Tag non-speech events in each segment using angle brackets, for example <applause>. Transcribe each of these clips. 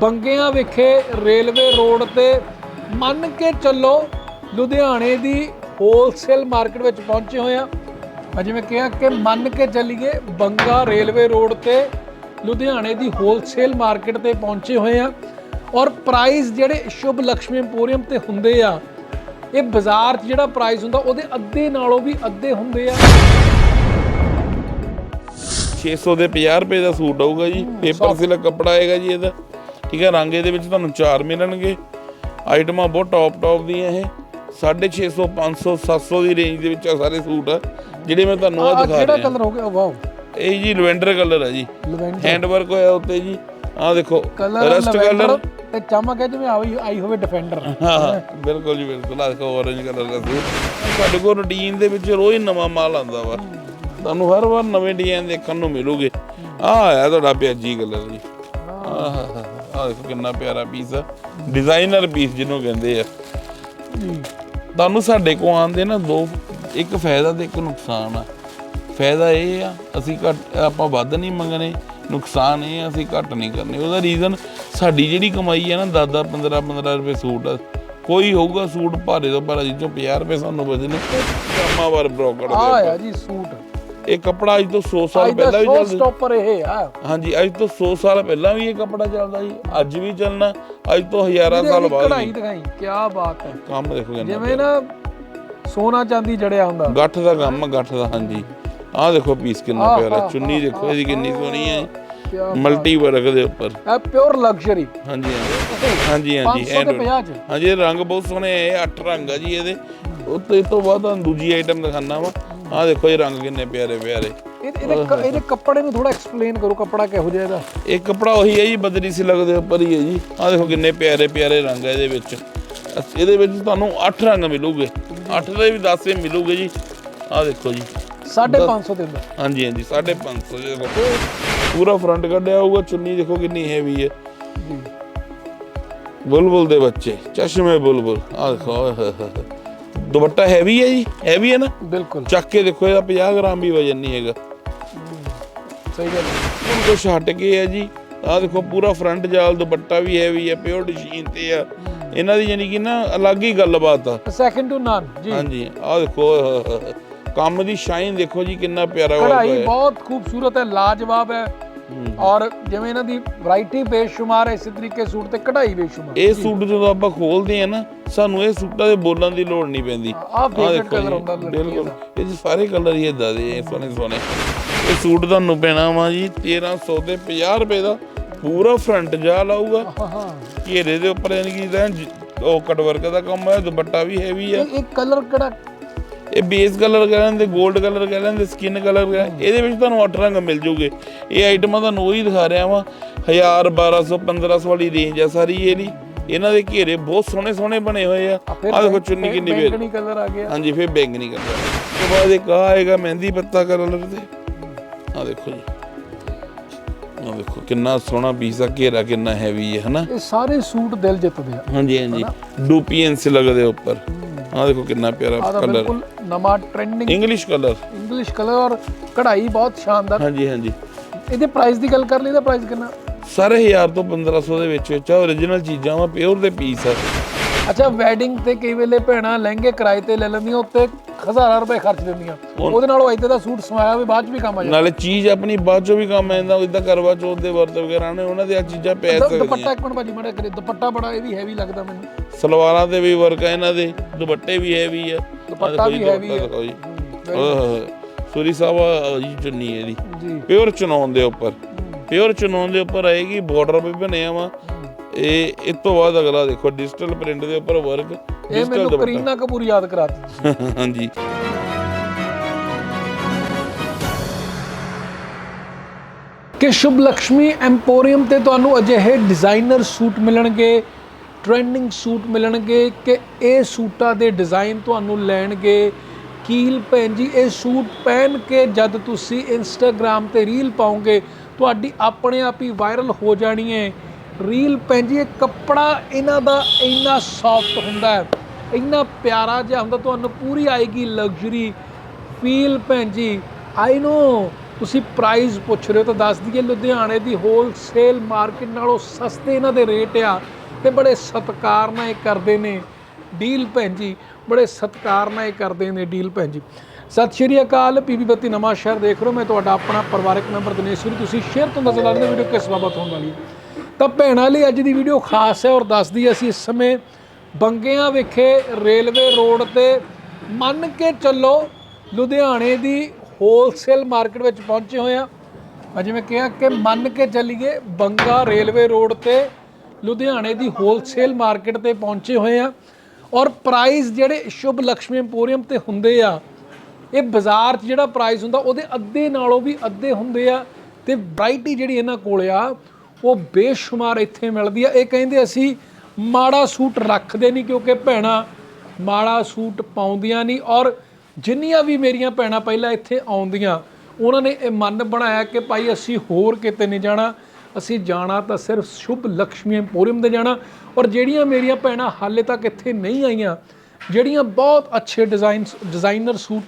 ਬੰਗਿਆਂ ਵਿਖੇ railway road ਤੇ ਮੰਨ ਕੇ ਚੱਲੋ ਲੁਧਿਆਣੇ ਦੀ ਹੋਲਸੇਲ ਮਾਰਕੀਟ ਵਿੱਚ ਪਹੁੰਚੇ ਹੋਏ ਆ। ਮੈਂ ਜਿਵੇਂ ਕਿਹਾ ਕਿ ਮੰਨ ਕੇ ਚੱਲੀਏ ਬੰਗਾ ਰੇਲਵੇ ਰੋਡ ਤੇ ਲੁਧਿਆਣੇ ਦੀ ਹੋਲਸੇਲ ਮਾਰਕੀਟ ਤੇ ਪਹੁੰਚੇ ਹੋਏ ਆ। ਔਰ ਪ੍ਰਾਈਸ ਜਿਹੜੇ ਸ਼ੁਭ ਲక్ష్ਮੀ ਇੰਪੋਰੀਅਮ ਤੇ ਹੁੰਦੇ ਆ ਇਹ ਬਾਜ਼ਾਰ 'ਚ ਜਿਹੜਾ ਪ੍ਰਾਈਸ ਹੁੰਦਾ ਉਹਦੇ ਅੱਧੇ ਨਾਲੋਂ ਵੀ ਅੱਧੇ ਹੁੰਦੇ ਆ। 600 ਦੇ 50 ਰੁਪਏ ਦਾ ਸੂਟ ਆਊਗਾ ਜੀ ਪੇਪਰ ਸਿਲਕ ਕੱਪੜਾ ਆਏਗਾ ਜੀ ਇਹਦਾ। ਠੀਕ ਹੈ ਰੰਗ ਇਹਦੇ ਵਿੱਚ ਤੁਹਾਨੂੰ ਚਾਰ ਮਿਲਣਗੇ। ਆਈਟਮਾਂ ਬਹੁਤ ਟੌਪ ਟੌਪ ਦੀਆਂ ਇਹ। 650 500 700 ਦੀ ਰੇਂਜ ਦੇ ਵਿੱਚ ਆ ਸਾਰੇ ਸੂਟ ਆ ਜਿਹੜੇ ਮੈਂ ਤੁਹਾਨੂੰ ਆ ਦਿਖਾ ਕਿਹੜਾ ਰਿਹਾ। ਕਲਰ ਹੋ ਗਿਆ? ਵਾਓ ਇਹ ਜੀ ਲਵੈਂਡਰ ਕਲਰ ਹੈ ਜੀ। ਹੈਂਡ ਵਰਕ ਹੋਇਆ ਉੱਤੇ ਜੀ। ਆਹ ਦੇਖੋ ਰਸਟ ਕਲਰ ਤੇ ਚਮਕ ਹੈ ਜਿਵੇਂ ਆਈ ਆਈ ਹੋਵੇ ਡਿਫੈਂਡਰ ਹਾਂ ਬਿਲਕੁਲ ਜੀ ਬਿਲਕੁਲ ਆਹ ਦੇਖੋ orange ਕਲਰ ਦਾ ਸੂਟ। ਸਾਡੇ ਕੋਲ ਰੂਟੀਨ ਦੇ ਵਿੱਚ ਰੋਜ਼ ਨਵਾਂ ਮਾਲ ਆਉਂਦਾ ਵਾ। ਤੁਹਾਨੂੰ ਹਰ ਵਾਰ ਨਵੇਂ ਡਿਜ਼ਾਈਨ ਦੇਖਣ ਨੂੰ ਮਿਲੂਗੇ। ਆਹ ਆਇਆ ਤੁਹਾਡਾ ਪਿਆਜੀ ਕਲਰ ਜੀ। ਆਹ ਆਹ ਦੇਖੋ ਕਿੰਨਾ ਪਿਆਰਾ ਪੀਸ ਆ। ਡਿਜ਼ਾਈਨਰ ਪੀਸ ਜਿਹਨੂੰ ਕਹਿੰਦੇ ਆ। ਤੁਹਾਨੂੰ ਸਾਡੇ ਕੋਲ ਆਉਂਦੇ ਨਾ ਦੋ ਇੱਕ ਫਾਇਦਾ ਤੇ ਇੱਕ ਨੁਕਸਾਨ ਆ। ਫਾਇਦਾ ਇਹ ਆ ਅਸੀਂ ਘੱਟ ਆਪਾਂ ਵੱਧ ਨਹੀਂ ਮੰਗਣੇ ਨੁਕਸਾਨ ਇਹ ਆ ਅਸੀਂ ਘੱਟ ਨਹੀਂ ਕਰਨੇ। ਉਹਦਾ ਰੀਜ਼ਨ ਸਾਡੀ ਜਿਹੜੀ ਕਮਾਈ ਹੈ ਨਾ 10 10 15 15 ਰੁਪਏ ਸੂਟ ਆ। ਕੋਈ ਹੋਊਗਾ ਸੂਟ ਭਾਰੇ ਤੋਂ ਭਾਰਾ ਜਿੱਚੋਂ 50 ਰੁਪਏ ਸਾਨੂੰ ਕੰਮਾਂ ਵਾਰ ਬ੍ਰੋਕਰ ਆ ਦੇ ਆ ਜੀ ਸੂਟ। ਇਹ ਕੱਪੜਾ ਅੱਜ ਤੋਂ 100 ਸਾਲ ਪਹਿਲਾਂ ਵੀ ਸ਼ੋ ਚੱਲਦਾ ਸਟਾਪਰ ਇਹ ਆ। ਹਾਂਜੀ ਅੱਜ ਤੋਂ 100 ਸਾਲ ਪਹਿਲਾਂ ਵੀ ਇਹ ਕੱਪੜਾ ਚੱਲਦਾ ਜੀ ਅੱਜ ਵੀ ਚੱਲਣਾ ਅੱਜ ਤੋਂ ਹਜ਼ਾਰਾਂ ਸਾਲ ਬਾਅਦ ਕਢਾਈ ਦਿਖਾਈ ਕੀ ਬਾਤ ਹੈ। ਕੰਮ ਦੇਖੋ ਕਿੰਨਾ ਜਿਵੇਂ ਨਾ ਸੋਨਾ ਚਾਂਦੀ ਜੜਿਆ ਹੁੰਦਾ। ਗੱਠ ਦਾ ਕੰਮ ਆ, ਗੱਠ ਦਾ ਹਾਂਜੀ। ਆਹ ਦੇਖੋ ਪੀਸ ਕਿੰਨਾ ਆਹ, ਪਿਆਰਾ ਆਹ, ਚੁੰਨੀ ਦੇਖੋ ਇਹਦੀ ਕਿੰਨੀ ਸੋਹਣੀ ਹੈ। ਕਿਆ ਮਲਟੀ ਵਰਕ ਦੇ ਉੱਪਰ। ਇਹ ਪਿਓਰ ਲਗਜ਼ਰੀ ਹਾਂਜੀ ਹਾਂਜੀ। ਹਾਂਜੀ ਹਾਂਜੀ 500 ਤੇ 50 ਚ। ਹਾਂਜੀ ਇਹ ਰੰਗ ਬਹੁਤ ਸੋਹਣੇ ਇਹ ਅੱਠ ਰੰਗ ਆ ਜੀ ਇਹਦੇ। ਉੱਤੇ ਤੋਂ ਬਾਅਦ ਤੁਹਾਨੂੰ ਦੂਜੀ ਆਈਟਮ ਦਿਖਾਣਾ ਵਾ। ਆਹ ਦੇਖੋ ਇਹ ਰੰਗ ਕਿੰਨੇ ਪਿਆਰੇ ਪਿਆਰੇ। ਇਹ- ਇਹਦੇ ਕ- ਇਹਦੇ ਕੱਪੜੇ ਨੂੰ ਥੋੜਾ ਐਕਸਪਲੇਨ ਕਰੋ ਕੱਪੜਾ ਕਿਹੋ ਜਿਹਾ ਇਹਦਾ। ਇਹ ਕੱਪੜਾ ਉਹੀ ਹੈ ਜੀ ਬਦਰੀ ਸਿਲਕ ਦੇ ਉੱਪਰ ਹੀ ਹੈ ਜੀ। ਆਹ ਦੇਖੋ ਕਿੰਨੇ ਪਿਆਰੇ ਪਿਆਰੇ ਰੰਗ ਆ ਇਹਦੇ ਵਿੱਚ। ਅਸ- ਇਹਦੇ ਵਿੱਚ ਤੁਹਾਨੂੰ 8 ਰੰਗ ਮਿਲੂਗੇ। 8 ਦੇ ਵੀ 10 ਹੀ ਮਿਲੂਗੇ ਜੀ। ਆਹ ਦੇਖੋ ਜੀ। 550 ਦੇ ਅੰਦਰ। ਹਾਂਜੀ ਹਾਂਜੀ 550 ਜੀ। ਦੇਖੋ ਪੂਰਾ ਫਰੰਟ ਕੱਢਿਆ ਹੋਊਗਾ ਚੁੰਨੀ ਦੇਖੋ ਕਿੰਨੀ ਹੈਵੀ ਹੈ। ਜੀ। ਬੁਲਬੁਲ ਦੇ ਬੱਚੇ ਚਸ਼ਮੇ ਬੁਲਬੁਲ। ਆਹ ਦੇਖੋ ਓਏ ਹੋਏ ਹੋਏ ਹੋਏ। ਦੁਪੱਟਾ ਹੈਵੀ ਹੈ ਜੀ ਹੈਵੀ ਹੈ ਨਾ ਬਿਲਕੁਲ ਚੱਕ ਕੇ ਦੇਖੋ ਇਹਦਾ 50 ਗ੍ਰਾਮ ਵੀ ਵਜਨ ਨਹੀਂ ਹੈਗਾ ਸਹੀ ਗੱਲ ਹੈ। ਹੁਣ ਕੁਛ ਹਟ ਕੇ ਹੈ ਜੀ ਆਹ ਦੇਖੋ ਪੂਰਾ ਫਰੰਟ ਜਾਲ ਦੁਪੱਟਾ ਵੀ ਹੈਵੀ ਹੈ ਪਿਓਰ ਡਿਜ਼ਾਈਨ ਤੇ ਆ ਇਹਨਾਂ ਦੀ ਯਾਨੀ ਕਿ ਨਾ ਅਲੱਗ ਹੀ ਗੱਲਬਾਤ ਆ ਸੈਕਿੰਡ ਟੂ ਨਨ ਜੀ ਹਾਂਜੀ ਆਹ ਦੇਖੋ। ਕੰਮ ਦੀ ਸ਼ਾਈਨ ਦੇਖੋ ਜੀ ਕਿੰਨਾ ਪਿਆਰਾ ਕਢਾਈ ਹੋਇਆ ਬਹੁਤ ਖੂਬਸੂਰਤ ਹੈ ਲਾਜਵਾਬ ਹੈ ਹੂੰ। ਔਰ ਜਿਵੇਂ ਇਹਨਾਂ ਦੀ ਵੈਰਾਈਟੀ ਬੇਸ਼ੁਮਾਰ ਹੈ ਇਸੇ ਤਰੀਕੇ ਸੂਟ ਤੇ ਕਢਾਈ ਬੇਸ਼ੁਮਾਰ। ਇਹ ਸੂਟ ਜਦੋਂ ਆਪਾਂ ਖੋਲਦੇ ਆ ਨਾ ਸਾਨੂੰ ਇਹ ਸੂਟਾਂ ਦੇ ਬੋਲਣ ਦੀ ਲੋੜ ਨਹੀਂ ਪੈਂਦੀ। ਆਹ ਫੇਵਰਟ ਕਲਰ ਜੀ, ਹੁੰਦਾ ਬਿਲਕੁਲ। ਇਹ 'ਚ ਸਾਰੇ ਕਲਰ ਹੀ ਇਦਾਂ ਦੇ ਸੋਹਣੇ ਸੋਹਣੇ। ਇਹ ਸੂਟ ਤੁਹਾਨੂੰ ਪੈਣਾ ਵਾ ਜੀ 1300 ਤੇ 50 ਰੁਪਏ ਦਾ। ਪੂਰਾ ਫਰੰਟ ਜਾ ਲਾਊਗਾ। ਹਾਂ ਹਾਂ ਘੇਰੇ ਦੇ ਉੱਪਰ ਯਾਨੀ ਕਿ ਜ- ਉਹ ਕਟ ਵਰਕ ਦਾ ਕੰਮ ਹੈ ਦੁਪੱਟਾ ਵੀ ਹੈਵੀ ਹੈ। ਇਹ ਕਲਰ ਕਿਹੜਾ ਇਹ ਬੇਸ ਕਲਰ ਕਹਿ ਲੈਂਦੇ 골ਡ ਕਲਰ ਕਹਿ ਲੈਂਦੇ ਸਕਿਨ ਕਲਰ ਇਹਦੇ ਵਿੱਚ ਤੁਹਾਨੂੰ ਅੱਠ ਰੰਗ ਮਿਲ ਜੂਗੇ। ਇਹ ਆਈਟਮਾਂ ਤੁਹਾਨੂੰ ਉਹੀ ਦਿਖਾ ਰਿਹਾ ਵਾਂ। 1000 1200 1500 ਵਾਲੀ ਰੇਂਜ ਆ ਸਾਰੀ ਇਹਦੀ ਇਹਨਾਂ ਦੇ ਘੇਰੇ ਬਹੁਤ ਸੋਹਣੇ ਸੋਹਣੇ ਬਣੇ ਹੋਏ ਆ। ਆ ਦੇਖੋ ਚੁੰਨੀ ਕਿੰਨੀ ਵੇਰ ਬੈਂਗਣੀ ਕਲਰ ਆ ਗਿਆ। ਹਾਂਜੀ ਫਿਰ ਕਲਰ ਤੋਂ ਬਾਅਦ ਇੱਕ ਆ ਆਏਗਾ ਮਹਿੰਦੀ ਪੱਤਾ ਕਲਰ ਤੇ। ਆ ਦੇਖੋ ਜੀ। ਆ ਦੇਖੋ ਕਿੰਨਾ ਸੋਹਣਾ ਪੀਸ ਆ ਘੇਰਾ ਕਿੰਨਾ ਹੈਵੀ ਹੈ ਹਨਾ? ਇਹ ਸਾਰੇ ਸੂਟ ਦਿਲ ਜਿੱਤਦੇ ਆ। ਹਾਂਜੀ ਹਾਂਜੀ। ਡੂਪੀਐਨਸ ਲੱਗਦੇ ਉੱਪਰ। ਆ ਦੇਖੋ ਕਿੰਨਾ ਪਿਆਰਾ ਕਲਰ ਬਿਲਕੁਲ ਨਵਾਂ trending English colour English colour ਔਰ ਕਢਾਈ ਬਹੁਤ ਸ਼ਾਨਦਾਰ। ਹਾਂਜੀ ਹਾਂਜੀ। ਇਹਦੇ ਪ੍ਰਾਈਸ ਦੀ ਗੱਲ ਕਰ ਲਈ ਤਾਂ ਪ੍ਰਾਈਸ ਕਿੰਨਾ? ਸਾਰੇ 1000 ਤੋਂ 1500 ਦੇ ਵਿੱਚ ਵਿੱਚ ਆ origignal ਚੀਜ਼ਾਂ ਵਾ ਪਿਓਰ ਦੇ ਪੀਸ ਆ। ਅੱਛਾ ਵੈਡਿੰਗ ਤੇ ਕਈ ਵੇਲੇ ਭੈਣਾਂ ਲਹਿੰਗੇ ਕਿਰਾਏ ਤੇ ਲੈ ਲੈਂਦੀਆਂ ਉੱਤੇ ਹਜ਼ਾਰਾਂ ਰੁਪਏ ਖਰਚ ਦਿੰਦੀਆਂ। ਉਹਦੇ ਨਾਲੋਂ ਇੱਥੇ ਦਾ ਸੂਟ ਸਵਾਇਆ ਵੀ ਬਾਅਦ ਚ ਵੀ ਕੰਮ ਆ ਜਾਂਦਾ। ਨਾਲੇ ਚੀਜ਼ ਆਪਣੀ ਬਾਅਦ ਚੋਂ ਵੀ ਕੰਮ ਆਉਂਦਾ ਇਦਾਂ ਕਰਵਾ ਚੌਥ ਦੇ ਵਰਤ ਵਗੈਰਾ ਨੇ ਉਹਨਾਂ ਦੇ ਆ ਚੀਜ਼ਾਂ ਪੈ ਸਕਦੀਆਂ ਦੁਪੱਟਾ ਇੱਕ ਮਿੰਟ ਭਾਜੀ ਮਾੜਾ ਕਰੇ ਦੁਪੱਟਾ ਬੜਾ ਇਹ ਵੀ ਹੈਵੀ ਲੱਗਦਾ ਮੈਨੂੰ। ਸਲਵਾਰਾਂ ਤੇ ਵੀ ਵਰਕ ਆ ਇਹਨਾਂ ਦੇ ਦੁਪੱਟੇ ਵੀ ਹੈਵੀ ਆ। ਦੁਪੱਟਾ ਵੀ heavy ਓਹ ਸੂਰੀ ਸਾਹਿਬ ਜੀ ਚੁੰਨੀ ਇਹਦੀ। ਜੀ। ਪਿਓਰ ਚਨੌਨ ਦੇ ਉੱਪਰ। ਪਿਓਰ ਚਨੌਨ ਦੇ ਉੱਪਰ ਆਏਗੀ ਬਾਰਡਰ ਵੀ ਬਣਿਆ ਵਾ। ਇਹ ਇਸ ਤੋਂ ਬਾਅਦ ਅਗਲਾ ਦੇਖੋ ਡਿਜੀਟਲ ਪ੍ਰਿੰਟ ਦੇ ਉੱਪਰ ਵਰਕ ਇਹ ਮੈਨੂੰ ਕਰੀਨਾ ਕਪੂਰ ਯਾਦ ਕਰਾਤੀ। ਹਾਂਜੀ। ਕਿ ਸ਼ੁਭ ਲక్ష్ਮੀ ਐਮਪੋਰੀਅਮ ਤੇ ਤੁਹਾਨੂੰ ਅਜਿਹੇ ਡਿਜ਼ਾਈਨਰ ਸੂਟ ਮਿਲਣਗੇ ਟ੍ਰੈਂਡਿੰਗ ਸੂਟ ਮਿਲਣਗੇ ਕਿ ਇਹ ਸੂਟਾਂ ਦੇ ਡਿਜ਼ਾਈਨ ਤੁਹਾਨੂੰ ਲੈਣਗੇ। ਕੀਲ ਭੈਣ ਜੀ ਇਹ ਸੂਟ ਪਹਿਨ ਕੇ ਜਦ ਤੁਸੀਂ ਇੰਸਟਾਗ੍ਰam ਤੇ ਰੀਲ ਪਾਓਗੇ ਤੁਹਾਡੀ ਆਪਣੇ ਆਪ ਹੀ ਵਾਇਰਲ ਹੋ ਜਾਣੀ ਹੈ ਰੀਲ ਭੈਣ ਜੀ ਇਹ ਕੱਪੜਾ ਇਹਨਾਂ ਦਾ ਇੰਨਾ ਸੌਫਟ ਹੁੰਦਾ ਹੈ, ਇੰਨਾ ਪਿਆਰਾ ਜਿਹਾ ਹੁੰਦਾ, ਤੁਹਾਨੂੰ ਪੂਰੀ ਆਏਗੀ ਲਗਜ਼ਰੀ ਫੀਲ ਭੈਣ ਜੀ ਆਈ ਨੋ ਤੁਸੀਂ ਪ੍ਰਾਈਸ ਪੁੱਛ ਰਹੇ ਹੋ ਤਾਂ ਦੱਸ ਦਈਏ, ਲੁਧਿਆਣੇ ਦੀ ਹੋਲਸੇਲ ਮਾਰਕੀਟ ਨਾਲੋਂ ਸਸਤੇ ਇਹਨਾਂ ਦੇ ਰੇਟ ਆ ਤੇ ਬੜੇ ਸਤਿਕਾਰ ਨਾਲ ਇਹ ਕਰਦੇ ਨੇ ਡੀਲ ਭੈਣ ਜੀ ਬੜੇ ਸਤਿਕਾਰ ਨਾਲ ਇਹ ਕਰਦੇ ਨੇ ਡੀਲ ਭੈਣ ਜੀ ਸਤਿ ਸ਼੍ਰੀ ਅਕਾਲ, ਪੀਬੀ ਬੱਤੀ ਨਵਾਂ ਸ਼ਹਿਰ ਦੇਖ ਰਹੇ ਹੋ, ਮੈਂ ਤੁਹਾਡਾ ਆਪਣਾ ਪਰਿਵਾਰਕ ਮੈਂਬਰ ਦਿਨੇਸ਼ ਤੁਸੀਂ ਸ਼ੇਅਰ ਤੋਂ ਨਜ਼ਰ ਆ ਰਹੇ ਹੋ, ਵੀਡੀਓ ਕਿਸ ਬਾਬਤ ਹੋਣ ਵਾਲੀ ਹੈ। ਤਾਂ ਭੈਣਾਂ ਲਈ ਅੱਜ ਦੀ ਵੀਡੀਓ ਖਾਸ ਹੈ ਔਰ ਦੱਸਦੀ ਹੈ, ਅਸੀਂ ਇਸ ਸਮੇਂ ਬੰਗਿਆਂ ਵਿਖੇ ਰੇਲਵੇ ਰੋਡ ਤੇ ਮੰਨ ਕੇ ਚੱਲੋ ਲੁਧਿਆਣੇ ਦੀ ਹੋਲਸੇਲ ਮਾਰਕੀਟ ਵਿੱਚ ਪਹੁੰਚੇ ਹੋਏ ਆ ਮੈਂ ਜਿਵੇਂ ਕਿਹਾ ਕਿ ਮੰਨ ਕੇ ਚੱਲੀਏ ਬੰਗਾ ਰੇਲਵੇ ਰੋਡ ਤੇ ਲੁਧਿਆਣੇ ਦੀ ਹੋਲਸੇਲ ਮਾਰਕੀਟ ਤੇ ਪਹੁੰਚੇ ਹੋਏ ਆ ਔਰ ਪ੍ਰਾਈਸ ਜਿਹੜੇ ਸ਼ੁਭ ਲక్ష్ਮੀ ਇੰਪੋਰੀਅਮ ਤੇ ਹੁੰਦੇ ਆ, ਇਹ ਬਾਜ਼ਾਰ 'ਚ ਜਿਹੜਾ ਪ੍ਰਾਈਸ ਹੁੰਦਾ ਉਹਦੇ ਅੱਧੇ ਨਾਲੋਂ ਵੀ ਅੱਧੇ ਹੁੰਦੇ ਆ ਤੇ ਵੈਰਾਈਟੀ ਜਿਹੜੀ ਇਹਨਾਂ ਕੋਲ ਆ ਉਹ ਬੇਸ਼ੁਮਾਰ ਇੱਥੇ ਮਿਲਦੀ ਆ। ਇਹ ਕਹਿੰਦੇ ਅਸੀਂ ਮਾੜਾ ਸੂਟ ਰੱਖਦੇ ਨਹੀਂ ਕਿਉਂਕਿ ਭੈਣਾਂ ਮਾੜਾ ਸੂਟ ਪਾਉਂਦੀਆਂ ਨਹੀਂ ਔਰ ਜਿੰਨੀਆਂ ਵੀ ਮੇਰੀਆਂ ਭੈਣਾਂ ਪਹਿਲਾਂ ਇੱਥੇ ਆਉਂਦੀਆਂ, ਉਹਨਾਂ ਨੇ ਇਹ ਮਨ ਬਣਾਇਆ ਕਿ ਭਾਈ ਅਸੀਂ ਹੋਰ ਕਿਤੇ ਨਹੀਂ ਜਾਣਾ। ਅਸੀਂ ਜਾਣਾ ਤਾਂ ਸਿਰਫ ਸ਼ੁਭ ਲక్ష్ਮੀ ਇੰਪੋਰੀਅਮ 'ਤੇ ਜਾਣਾ ਔਰ ਜਿਹੜੀਆਂ ਮੇਰੀਆਂ ਭੈਣਾਂ ਹਾਲੇ ਤੱਕ ਇੱਥੇ ਨਹੀਂ ਆਈਆਂ, ਜਿਹੜੀਆਂ ਬਹੁਤ ਅੱਛੇ design designer suit,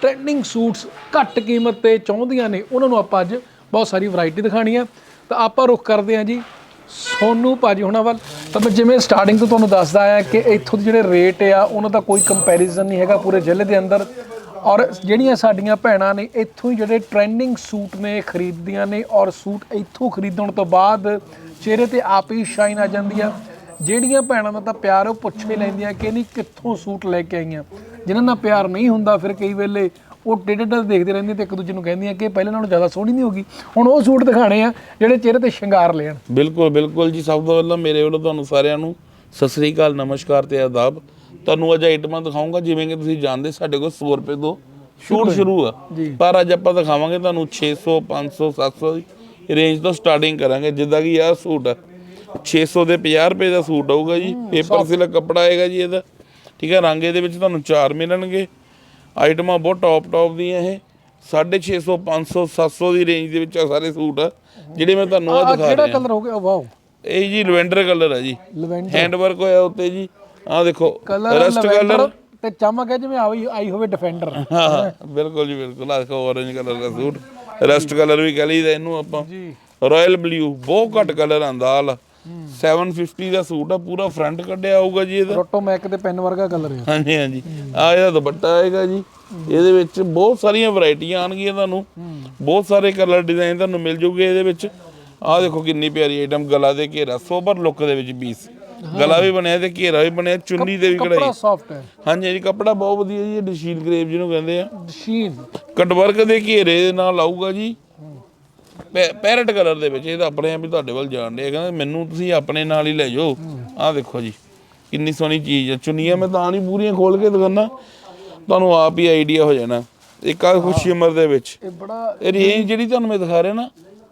trending suits ਘੱਟ ਕੀਮਤ ਤੇ ਚਾਹੁੰਦੀਆਂ ਨੇ, ਉਹਨਾਂ ਨੂੰ ਆਪਾਂ ਅੱਜ ਬਹੁਤ ਸਾਰੀ ਵੈਰਾਈਟੀ ਦਿਖਾਣੀ ਆ। ਤਾਂ ਆਪਾਂ ਰੁਕ ਕਰਦੇ ਹਾਂ ਜੀ। ਸੋਨੂ ਭਾਜੀ ਹੁਣਾਂ ਵੱਲ। ਤਾਂ ਮੈਂ ਜਿਵੇਂ ਸਟਾਰਟਿੰਗ ਤੋਂ ਤੁਹਾਨੂੰ ਦੱਸਦਾ ਆਇਆ ਕਿ ਇੱਥੋਂ ਦੇ ਜਿਹੜੇ ਰੇਟ ਆ, ਉਹਨਾਂ ਦਾ ਕੋਈ ਕੰਪੈਰੀਜ਼ਨ ਨਹੀਂ ਹੈਗਾ ਪੂਰੇ ਜ਼ਿਲ੍ਹੇ ਦੇ ਅੰਦਰ। ਔਰ ਜਿਹੜੀਆਂ ਸਾਡੀਆਂ ਭੈਣਾਂ ਨੇ, ਇੱਥੋਂ ਹੀ ਜਿਹੜੇ ਟ੍ਰੈਂਡਿੰਗ ਸੂਟ ਨੇ, ਖਰੀਦਦੀਆਂ ਨੇ ਔਰ ਸੂਟ ਇੱਥੋਂ ਖਰੀਦਣ ਤੋਂ ਬਾਅਦ ਚਿਹਰੇ ਤੇ ਆਪ ਹੀ ਸ਼ਾਈਨ ਆ ਜਾਂਦੀ ਆ ਜਿਹੜੀਆਂ ਭੈਣਾਂ ਦਾ ਤਾਂ ਪਿਆਰ ਉਹ ਪੁੱਛ ਹੀ ਲੈਂਦੀਆਂ ਕਿ ਨਹੀਂ ਕਿੱਥੋਂ ਸੂਟ ਲੈ ਕੇ ਆਈਆਂ। ਜਿਨ੍ਹਾਂ ਨਾਲ ਪਿਆਰ ਨਹੀਂ ਹੁੰਦਾ ਫਿਰ ਕਈ ਵੇਲੇ ਉਹ ਟੇਡੇ ਦੇਖਦੇ ਰਹਿੰਦੇ ਤੇ ਇੱਕ ਦੂਜੇ ਨੂੰ ਕਹਿੰਦੀਆਂ ਕਿ ਪਹਿਲਾਂ ਨਾਲੋਂ ਜ਼ਿਆਦਾ ਸੋਹਣੀ ਨਹੀਂ ਹੋਗੀ। ਹੁਣ ਉਹ ਸੂਟ ਦਿਖਾਣੇ ਆ ਜਿਹੜੇ ਚਿਹਰੇ ਤੇ ਸ਼ਿੰਗਾਰ ਲੈਣ ਬਿਲਕੁਲ ਬਿਲਕੁਲ ਜੀ ਸਭ ਤੋਂ ਪਹਿਲਾਂ ਮੇਰੇ ਵੱਲੋਂ ਤੁਹਾਨੂੰ ਸਾਰਿਆਂ ਨੂੰ ਸਤਿ ਸ੍ਰੀ ਅਕਾਲ ਨਮਸਕਾਰ ਤੇ ਆਦਾਬ। ਤੁਹਾਨੂੰ ਅੱਜ ਆਈਟਮਾਂ ਦਿਖਾਉਂਗਾ ਜਿਵੇਂ ਕਿ ਤੁਸੀਂ ਜਾਣਦੇ ਸਾਡੇ ਕੋਲ 100 ਰੁਪਏ ਤੋਂ ਸ਼ੂਟ ਸ਼ੁਰੂ ਆ। ਪਰ ਅੱਜ ਆਪਾਂ ਦਿਖਾਵਾਂਗੇ ਤੁਹਾਨੂੰ 600 500 700 ਦੀ ਰੇਂਜ ਤੋਂ ਸਟਾਰਟਿੰਗ ਕਰਾਂਗੇ ਜਿੱਦਾਂ ਕਿ ਆਹ ਸੂਟ ਆ। 600 ਦੇ 50 ਰੁਪਏ ਦਾ ਸੂਟ ਆਊਗਾ ਜੀ ਪੇਪਰ ਸਿਲਕ ਕੱਪੜਾ ਆਏਗਾ ਜੀ ਇਹਦਾ। ਠੀਕ ਹੈ ਰੰਗ ਇਹਦੇ ਵਿੱਚ ਤੁਹਾਨੂੰ ਚਾਰ ਮਿਲਣਗੇ। ਆਈਟਮਾਂ ਬਹੁਤ ਟੌਪ ਟੌਪ ਦੀਆਂ ਇਹ। 650 500 700 ਦੀ ਰੇਂਜ ਦੇ ਵਿੱਚ ਆ ਸਾਰੇ ਸੂਟ ਆ ਜਿਹੜੇ ਮੈਂ ਤੁਹਾਨੂੰ ਆ ਆ ਦਿਖਾ ਕਿਹੜਾ ਰਿਹਾ। ਕਲਰ ਹੋ ਗਿਆ? ਵਾਓ ਇਹ ਜੀ ਲਵੈਂਡਰ ਕਲਰ ਹੈ ਜੀ। ਹੈਂਡ ਵਰਕ ਹੋਇਆ ਉੱਤੇ ਜੀ। ਆਹ ਦੇਖੋ ਰਸਟ ਕਲਰ ਤੇ ਚਮਕ ਹੈ ਜਿਵੇਂ ਆਈ ਆਈ ਹੋਵੇ ਡਿਫੈਂਡਰ ਹਾਂ ਬਿਲਕੁਲ ਜੀ ਬਿਲਕੁਲ। ਆਹ ਦੇਖੋ orange ਕਲਰ ਦਾ ਸੂਟ। ਰਸਟ ਕਲਰ ਵੀ ਕਹ ਲਈਦਾ ਇਹਨੂੰ ਆਪਾਂ। ਜੀ। ਰਾਇਲ ਬਲੂ ਬਹੁਤ ਘੱਟ ਕਲਰ ਆਂਦਾ ਹਾਲ 750 ਦਾ ਸੂਟ ਆ ਪੂਰਾ ਫਰੰਟ ਕੱਢਿਆ ਆਊਗਾ ਜੀ ਇਹਦਾ। ਰੋਟੋ ਮੈਕ ਦੇ ਪੈਨ ਵਰਗਾ ਕਲਰ ਹੈ ਹਾਂਜੀ ਹਾਂਜੀ। ਆ ਇਹਦਾ ਦੁਪੱਟਾ ਆਏਗਾ ਜੀ। ਇਹਦੇ ਵਿੱਚ ਬਹੁਤ ਸਾਰੀਆਂ ਵੈਰਾਈਟੀਆਂ ਆਣਗੀਆਂ ਤੁਹਾਨੂੰ। ਬਹੁਤ ਸਾਰੇ ਕਲਰ ਡਿਜ਼ਾਈਨ ਤੁਹਾਨੂੰ ਮਿਲ ਜੂਗੇ ਇਹਦੇ ਵਿੱਚ। ਆਹ ਦੇਖੋ ਕਿੰਨੀ ਪਿਆਰੀ ਆਈਟਮ ਗਲਾ ਦੇ ਘੇਰਾ ਸੋਬਰ ਲੁੱਕ ਦੇ ਵਿੱਚ ਪੀਸ ਗਲਾ ਵੀ ਬਣਿਆ ਤੇ ਘੇਰਾ ਵੀ ਬਣਿਆ ਚੁੰਨੀ ਦੇ ਵੀ ਕੱਪੜਾ ਕਢਾਈ ਸੌਫਟ ਹੈ। ਹਾਂਜੀ ਜੀ ਕੱਪੜਾ ਬਹੁਤ ਵਧੀਆ ਜੀ ਇਹ ਡਸ਼ੀਲ ਗ੍ਰੇਪ ਜਿਹਨੂੰ ਕਹਿੰਦੇ ਆ। ਸ਼ੀਨ ਕਟਵਰਕ ਦੇ ਘੇਰੇ ਦੇ ਨਾਲ ਆਊਗਾ ਜੀ। ਪੈਰਟ ਕਲਰ ਦੇ ਵਿੱਚ ਇਹ ਤਾਂ ਆਪਣੇ ਆਪ ਹੀ ਤੁਹਾਡੇ ਵੱਲ ਜਾਣ ਦੇ ਕਹਿੰਦਾ ਮੈਨੂੰ ਤੁਸੀਂ ਆਪਣੇ ਨਾਲ ਹੀ ਲੈ ਜਾਓ। ਆਹ ਦੇਖੋ ਜੀ ਕਿੰਨੀ ਸੋਹਣੀ ਚੀਜ਼ ਹੈ ਚੁੰਨੀਆਂ ਮੈਂ ਤਾਂ ਨਹੀਂ ਪੂਰੀਆਂ ਖੋਲ ਕੇ ਦਿਖਾਣਾ ਤੁਹਾਨੂੰ ਆਪ ਹੀ ਆਈਡੀਆ ਹੋ ਜਾਣਾ। ਇੱਕ ਆ ਖੁਸ਼ੀਮਰ ਦੇ ਵਿੱਚ। ਇਹ ਬੜਾ ਇਹ ਰੇਂਜ ਜਿਹੜੀ ਤੁਹਾਨੂੰ ਮੈਂ ਦਿਖਾ ਰਿਹਾ ਨਾ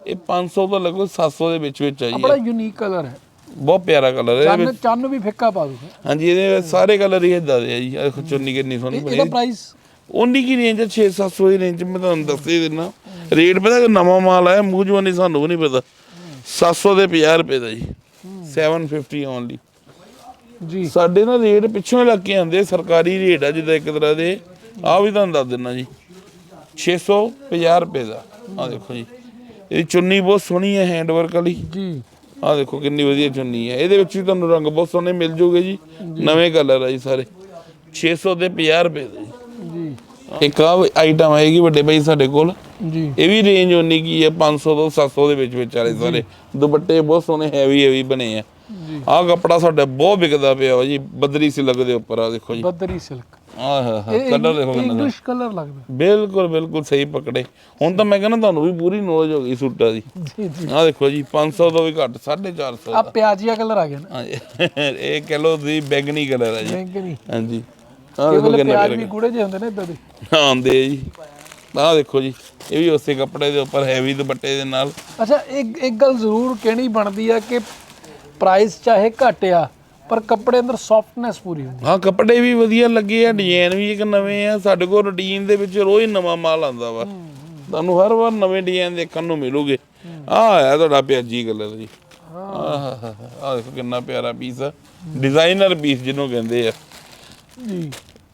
ਇਹ 500 ਤੋਂ ਲਗਭਗ 700 ਦੇ ਵਿੱਚ ਵਿੱਚ ਆ ਜੀ। ਬੜਾ ਯੂਨੀਕ ਕਲਰ ਹੈ। ਬਹੁਤ ਪਿਆਰਾ ਕਲਰ ਹੈ। ਚੰਨ ਚੰਨ ਵੀ ਫਿੱਕਾ ਪਾ ਦੂਗਾ। ਹਾਂਜੀ ਇਹਦੇ ਸਾਰੇ ਕਲਰ ਹੀ ਇਦਾਂ ਦੇ ਆ ਜੀ। ਚੁੰਨੀ ਕਿੰਨੀ ਸੋਹਣੀ ਬਣੀ ਇਹਦਾ ਪ੍ਰਾਈਸ ਉਨੀ ਕੀ ਰੇਂਜ ਹੈ 6-700 ਦੀ ਰੇਂਜ ਮੈਂ ਤੁਹਾਨੂੰ ਦੱਸ ਹੀ ਦਿੰਦਾ ਰੇਟ ਪਤਾ ਕਿ ਨਵਾਂ ਮਾਲ ਆਇਆ ਮੂੰਹ ਜਵਾਨੀ ਸਾਨੂੰ ਨਹੀਂ ਪਤਾ। 700 ਦੇ 50 ਰੁਪਏ ਦਾ ਜੀ। 750 ਓਨਲੀ ਜੀ। ਸਾਡੇ ਨਾਲ ਰੇਟ ਪਿੱਛੋਂ ਹੀ ਲੱਗ ਕੇ ਆਉਂਦੇ ਸਰਕਾਰੀ ਰੇਟ ਆ ਜਿੱਦਾਂ ਇੱਕ ਤਰ੍ਹਾਂ ਦੇ। ਆ ਵੀ ਤੁਹਾਨੂੰ ਦੱਸ ਦਿੰਦਾ ਜੀ। 650 ਰੁਪਏ ਦਾ। ਆ ਦੇਖੋ ਜੀ। ਇਹਦੀ ਚੁੰਨੀ ਬਹੁਤ ਸੋਹਣੀ ਹੈ ਹੈਂਡ ਵਰਕ ਵਾਲੀ। ਜੀ। ਆ ਦੇਖੋ ਕਿੰਨੀ ਵਧੀਆ ਚੁੰਨੀ ਹੈ। ਇਹਦੇ ਵਿੱਚ ਵੀ ਤੁਹਾਨੂੰ ਰੰਗ ਬਹੁਤ ਸੋਹਣੇ ਮਿਲ ਜੂਗੇ ਜੀ। ਨਵੇਂ ਕਲਰ ਆ ਜੀ ਸਾਰੇ। 600 ਦੇ 50 ਰੁਪਏ ਦਾ ਜੀ। ਇੱਕ ਆ ਆਈਟਮ ਆਏਗੀ ਵੱਡੇ ਭਾਈ ਸਾਡੇ ਕੋਲ। ਜੀ। ਇਹ ਵੀ ਰੇਂਜ ਉਨੀ ਕੀ ਹੈ 500 ਤੋਂ 700 ਦੇ ਵਿੱਚ ਵਿੱਚ ਵਾਲੇ ਸਾਰੇ। ਦੁਪੱਟੇ ਬਹੁਤ ਸੋਹਣੇ ਹੈਵੀ ਹੈਵੀ ਬਣੇ ਆ। ਜੀ। ਆਹ ਕੱਪੜਾ ਸਾਡਾ ਬਹੁਤ ਵਿਕਦਾ ਪਿਆ ਵਾ ਜੀ ਬਦਰੀ ਸਿਲਕ ਦੇ ਉੱਪਰ ਆ ਦੇਖੋ ਜੀ। ਬੱਦਰੀ ਸਿਲਕ। ਆਹ ਹਾ ਹਾ ਕਲਰ ਦੇਖੋ ਕਿੰਨਾ ਇੰਗਲਿਸ਼ ਕਲਰ ਲੱਗਦਾ। ਬਿਲਕੁਲ ਬਿਲਕੁਲ ਸਹੀ ਪਕੜੇ। ਹੁਣ ਤਾਂ ਮੈਂ ਕਹਿੰਦਾ ਤੁਹਾਨੂੰ ਵੀ ਪੂਰੀ ਨੌਲੇਜ ਹੋ ਗਈ ਸੂਟਾਂ ਦੀ। ਜੀ ਜੀ। ਆਹ ਦੇਖੋ ਜੀ 500 ਤੋਂ ਵੀ ਘੱਟ 450 ਆ ਪਿਆਜੀਆ ਕਲਰ ਆ ਗਿਆ ਨਾ। ਹਾਂਜੀ ਇਹ ਕਿਲੋ ਦੀ ਬੈਗਨੀ ਕਲਰ ਹੈ ਜੀ। ਹਾਂਜੀ। ਆਹ ਦੇਖੋ ਕੇਵਲ ਕਿੰਨਾ ਪਿਆਜ ਪਿਆਰਾ ਵੀ ਗੂੜੇ ਜਿਹੇ ਹੁੰਦੇ ਨੇ ਇਦਾਂ ਦੇ। ਆਉਂਦੇ ਆ ਜੀ। ਆਹ ਦੇਖੋ ਜੀ ਇਹ ਵੀ ਉਸੇ ਕੱਪੜੇ ਦੇ ਉੱਪਰ ਹੈਵੀ ਦੁਪੱਟੇ ਦੇ ਨਾਲ। ਅੱਛਾ ਇੱਕ ਇੱਕ ਗੱਲ ਜ਼ਰੂਰ ਕਹਿਣੀ ਬਣਦੀ ਆ ਕਿ ਪ੍ਰਾਈਸ ਚਾਹੇ ਘੱਟ ਆ ਪਰ ਕੱਪੜੇ ਅੰਦਰ ਸੌਫਟਨੈਸ ਪੂਰੀ ਹੁੰਦੀ ਹਾਂ ਕੱਪੜੇ ਵੀ ਵਧੀਆ ਲੱਗੇ ਆ ਡਿਜ਼ਾਈਨ ਵੀ ਇੱਕ ਨਵੇਂ ਆ। ਸਾਡੇ ਕੋਲ ਰੂਟੀਨ ਦੇ ਵਿੱਚ ਰੋਜ਼ ਨਵਾਂ ਮਾਲ ਆਉਂਦਾ ਵਾ। ਤੁਹਾਨੂੰ ਹਰ ਵਾਰ ਨਵੇਂ ਡਿਜ਼ਾਈਨ ਦੇਖਣ ਨੂੰ ਮਿਲੂਗੇ। ਆਹ ਆਇਆ ਤੁਹਾਡਾ ਪਿਆਜੀ ਕਲਰ ਜੀ। ਆਹ ਆਹ ਦੇਖੋ ਕਿੰਨਾ ਪਿਆਰਾ ਪੀਸ ਆ। ਡਿਜ਼ਾਈਨਰ ਪੀਸ ਜਿਹਨੂੰ ਕਹਿੰਦੇ ਆ। ਜੀ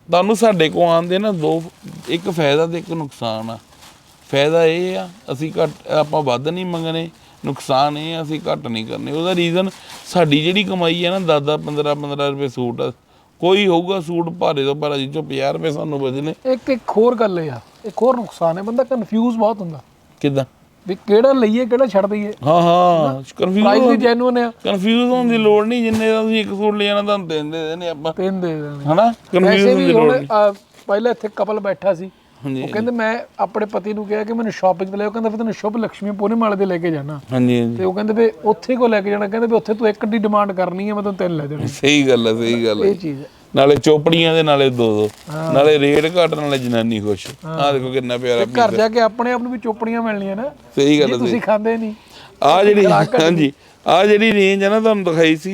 ਤੁਹਾਨੂੰ ਸਾਡੇ ਕੋਲ ਆਉਂਦੇ ਨਾ ਦੋ ਇੱਕ ਫਾਇਦਾ ਤੇ ਇੱਕ ਨੁਕਸਾਨ ਆ। ਫਾਇਦਾ ਇਹ ਆ ਅਸੀਂ ਘੱਟ ਆਪਾਂ ਵੱਧ ਨਹੀਂ ਮੰਗਣੇ ਨੁਕਸਾਨ ਇਹ ਆ ਅਸੀਂ ਘੱਟ ਨਹੀਂ ਕਰਨੇ। ਉਹਦਾ ਰੀਜ਼ਨ ਸਾਡੀ ਜਿਹੜੀ ਕਮਾਈ ਹੈ ਨਾ 10 15 15 ਰੁਪਏ ਸੂਟ ਆ। ਕੋਈ ਹੋਊਗਾ ਸੂਟ ਭਾਰੇ ਤੋਂ ਭਾਰਾ ਜਿੱਚੋਂ 50 ਰੁਪਏ ਸਾਨੂੰ ਬਚਨੇ ਇੱਕ ਇੱਕ ਹੋਰ ਗੱਲ ਇਹ ਆ ਇੱਕ ਹੋਰ ਨੁਕਸਾਨ ਹੈ ਬੰਦਾ ਕਨਫਿਊਜ਼ ਬਹੁਤ ਹੁੰਦਾ। ਕਿਦਾਂ? ਵੀ ਕਿਹੜਾ ਲਈਏ ਕਿਹੜਾ ਛੱਡ ਦਈਏ? ਹਾਂ ਹਾਂ ਪ੍ਰਾਈਸ ਕਨਫਿਊਜ਼ ਵੀ ਜੈਨੂਨ ਆ। ਕਨਫਿਊਜ਼ ਹੋਣ ਦੀ ਲੋੜ ਨਹੀਂ ਜਿੰਨੇ ਦਾ ਤੁਸੀਂ ਇੱਕ ਸੂਟ ਲੈ ਜਾਣਾ ਤੁਹਾਨੂੰ ਤਿੰਨ ਦੇ ਦੇਣੇ ਆਪਾਂ। ਤਿੰਨ ਦੇ ਦੇਣੇ। ਹਨਾ? ਕਨਫਿਊਜ਼ ਹੋਣ ਦੀ ਲੋੜ ਨਹੀਂ। ਪਹਿਲਾਂ ਇੱਥੇ ਕਪਲ ਬੈਠਾ ਸੀ। ਉਹ ਕਹਿੰਦੇ ਮੈਂ ਆਪਣੇ ਪਤੀ ਨੂੰ ਕਿਹਾ ਕਿ ਮੈਨੂੰ ਸ਼ਾਪਿੰਗ ਤੇ ਲੈ ਉਹ ਕਹਿੰਦਾ ਫਿਰ ਤੈਨੂੰ ਸ਼ੁਭ ਲక్ష్ਮੀ ਪੂਨੇ ਮਾਲੇ ਦੇ ਲੈ ਕੇ ਜਾਣਾ। ਹਾਂਜੀ ਹਾਂਜੀ। ਤੇ ਉਹ ਕਹਿੰਦੇ ਵੀ ਉੱਥੇ ਕੋ ਲੈ ਕੇ ਜਾਣਾ। ਕਹਿੰਦੇ ਵੀ ਉੱਥੇ ਤੂੰ ਇੱਕ ਦੀ ਡਿਮਾਂਡ ਕਰਨੀ ਹੈ ਮੈਂ ਤੈਨੂੰ ਤਿੰਨ ਲੈ ਦੇਣੇ। ਸਹੀ ਗੱਲ ਹੈ ਸਹੀ ਗੱਲ ਹੈ ਇਹ ਚੀਜ਼ ਹੈ ਨਾਲੇ ਚੋਪੜੀਆਂ ਦੇ ਨਾਲੇ ਦੋ ਦੋ ਨਾਲੇ ਰੇਟ ਘੱਟ ਨਾਲੇ ਜਨਾਨੀ ਖੁਸ਼। ਆਹ ਦੇਖੋ ਕਿੰਨਾ ਪਿਆਰਾ ਘਰ ਜਾ ਕੇ ਆਪਣੇ ਆਪ ਨੂੰ ਵੀ ਚੋਪੜੀਆਂ ਮਿਲਣੀਆਂ ਨਾ ਸਹੀ ਗੱਲ ਤੁਸੀਂ ਖਾਂਦੇ ਨਹੀਂ। ਆ ਜਿਹੜੀ ਹਾਂਜੀ ਆ ਜਿਹੜੀ ਰੇਂਜ ਹੈ ਨਾ ਤੁਹਾਨੂੰ ਦਿਖਾਈ ਸੀ